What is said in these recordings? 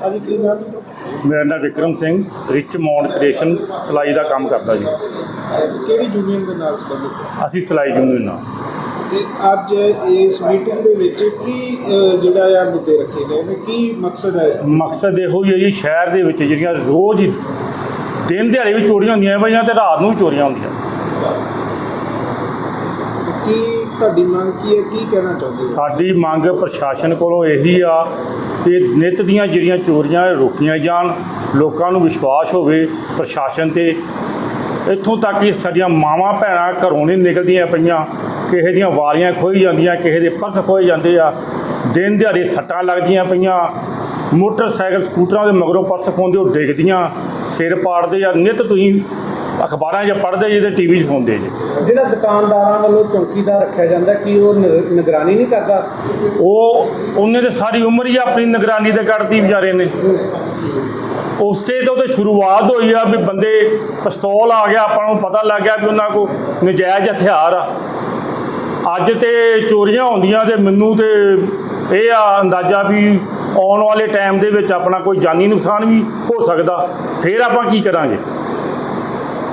ਕੀ ਨਾਮ? ਮੇਰਾ ਨਾਮ Vikram Singh Richmond Creation ਸਿਲਾਈ ਦਾ ਕੰਮ ਕਰਦਾ ਜੀ ਕਿਹੜੀ ਯੂਨੀਅਨ ਦੇ ਨਾਲ ਸੰਬੰਧਿਤ? ਅਸੀਂ ਸਿਲਾਈ ਯੂਨੀਅਨ ਨਾਲ ਤੇ ਅੱਜ ਇਸ ਮੀਟਿੰਗ ਦੇ ਵਿੱਚ ਕੀ ਜਿਹੜਾ ਆ ਮੁੱਦੇ ਰੱਖੇ ਗਏ ਨੇ ਕੀ ਮਕਸਦ ਹੈ ਇਸ ਦਾ? ਮਕਸਦ ਇਹੋ ਹੀ ਹੈ ਜੀ ਸ਼ਹਿਰ ਦੇ ਵਿੱਚ ਜਿਹੜੀਆਂ ਰੋਜ਼ ਹੀ ਦਿਨ ਦਿਹਾੜੇ ਵੀ ਚੋਰੀਆਂ ਹੁੰਦੀਆਂ ਪਈਆਂ ਤੇ ਰਾਤ ਨੂੰ ਵੀ ਚੋਰੀਆਂ ਹੁੰਦੀਆਂ ਕੀ ਤੁਹਾਡੀ ਮੰਗ ਕੀ ਹੈ? ਕੀ ਕਹਿਣਾ ਚਾਹੁੰਦੇ ਹੋ? ਸਾਡੀ ਮੰਗ ਪ੍ਰਸ਼ਾਸਨ ਕੋਲੋਂ ਇਹੀ ਆ ਕਿ ਨਿਤ ਦੀਆਂ ਜਿਹੜੀਆਂ ਚੋਰੀਆਂ ਰੋਕੀਆਂ ਜਾਣ, ਲੋਕਾਂ ਨੂੰ ਵਿਸ਼ਵਾਸ ਹੋਵੇ ਪ੍ਰਸ਼ਾਸਨ ਤੇ। ਇੱਥੋਂ ਤੱਕ ਕਿ ਸਾਡੀਆਂ ਮਾਵਾਂ ਭੈਣਾਂ ਘਰੋਂ ਨਹੀਂ ਨਿਕਲਦੀਆਂ ਪਈਆਂ, ਕਿਸੇ ਦੀਆਂ ਵਾਲੀਆਂ ਖੋਈ ਜਾਂਦੀਆਂ, ਕਿਸੇ ਦੇ ਪਰਸ ਖੋਏ ਜਾਂਦੇ ਆ। ਦਿਨ ਦਿਹਾੜੇ ਸੱਟਾਂ ਲੱਗਦੀਆਂ ਪਈਆਂ, ਮੋਟਰਸਾਈਕਲ ਸਕੂਟਰਾਂ ਦੇ ਮਗਰੋਂ ਪਰਸ ਖੋਂਦੇ ਉਹ ਡਿੱਗਦੀਆਂ, ਸਿਰ ਪਾੜਦੇ ਆ। ਨਿਤ ਤੁਸੀਂ ਅਖਬਾਰਾਂ 'ਚ ਪੜ੍ਹਦੇ ਜੇ ਤੇ ਟੀਵੀ 'ਚ ਸੁਣਦੇ ਜੇ। ਜਿਹੜਾ ਦੁਕਾਨਦਾਰਾਂ ਵੱਲੋਂ ਚੌਕੀਦਾਰ ਰੱਖਿਆ ਜਾਂਦਾ ਕੀ ਉਹ ਨਿਗ- ਨਿਗਰਾਨੀ ਨਹੀਂ ਕਰਦਾ? ਉਹ ਉਹਨੇ ਤੇ ਸਾਰੀ ਉਮਰ ਹੀ ਆਪਣੀ ਨਿਗਰਾਨੀ ਤੇ ਕੱਢਤੀ ਵਿਚਾਰੇ ਨੇ। ਉਸੇ ਤੋਂ ਤੇ ਸ਼ੁਰੂਆਤ ਹੋਈ ਆ ਵੀ ਬੰਦੇ ਪਿਸਤੌਲ ਆ ਗਿਆ ਆਪਾਂ ਨੂੰ ਪਤਾ ਲੱਗ ਗਿਆ ਵੀ ਉਹਨਾਂ ਕੋ ਨਜਾਇਜ਼ ਹਥਿਆਰ ਆ। ਅੱਜ ਤੇ ਚੋਰੀਆਂ ਹੁੰਦੀਆਂ ਤੇ ਮੈਨੂੰ ਤੇ ਇਹ ਆ ਅੰਦਾਜ਼ਾ ਵੀ ਆਉਣ ਵਾਲੇ ਟਾਈਮ ਦੇ ਵਿੱਚ ਆਪਣਾ ਕੋਈ ਜਾਨੀ ਨੁਕਸਾਨ ਵੀ ਹੋ ਸਕਦਾ। ਫਿਰ ਆਪਾਂ ਕੀ ਕਰਾਂਗੇ?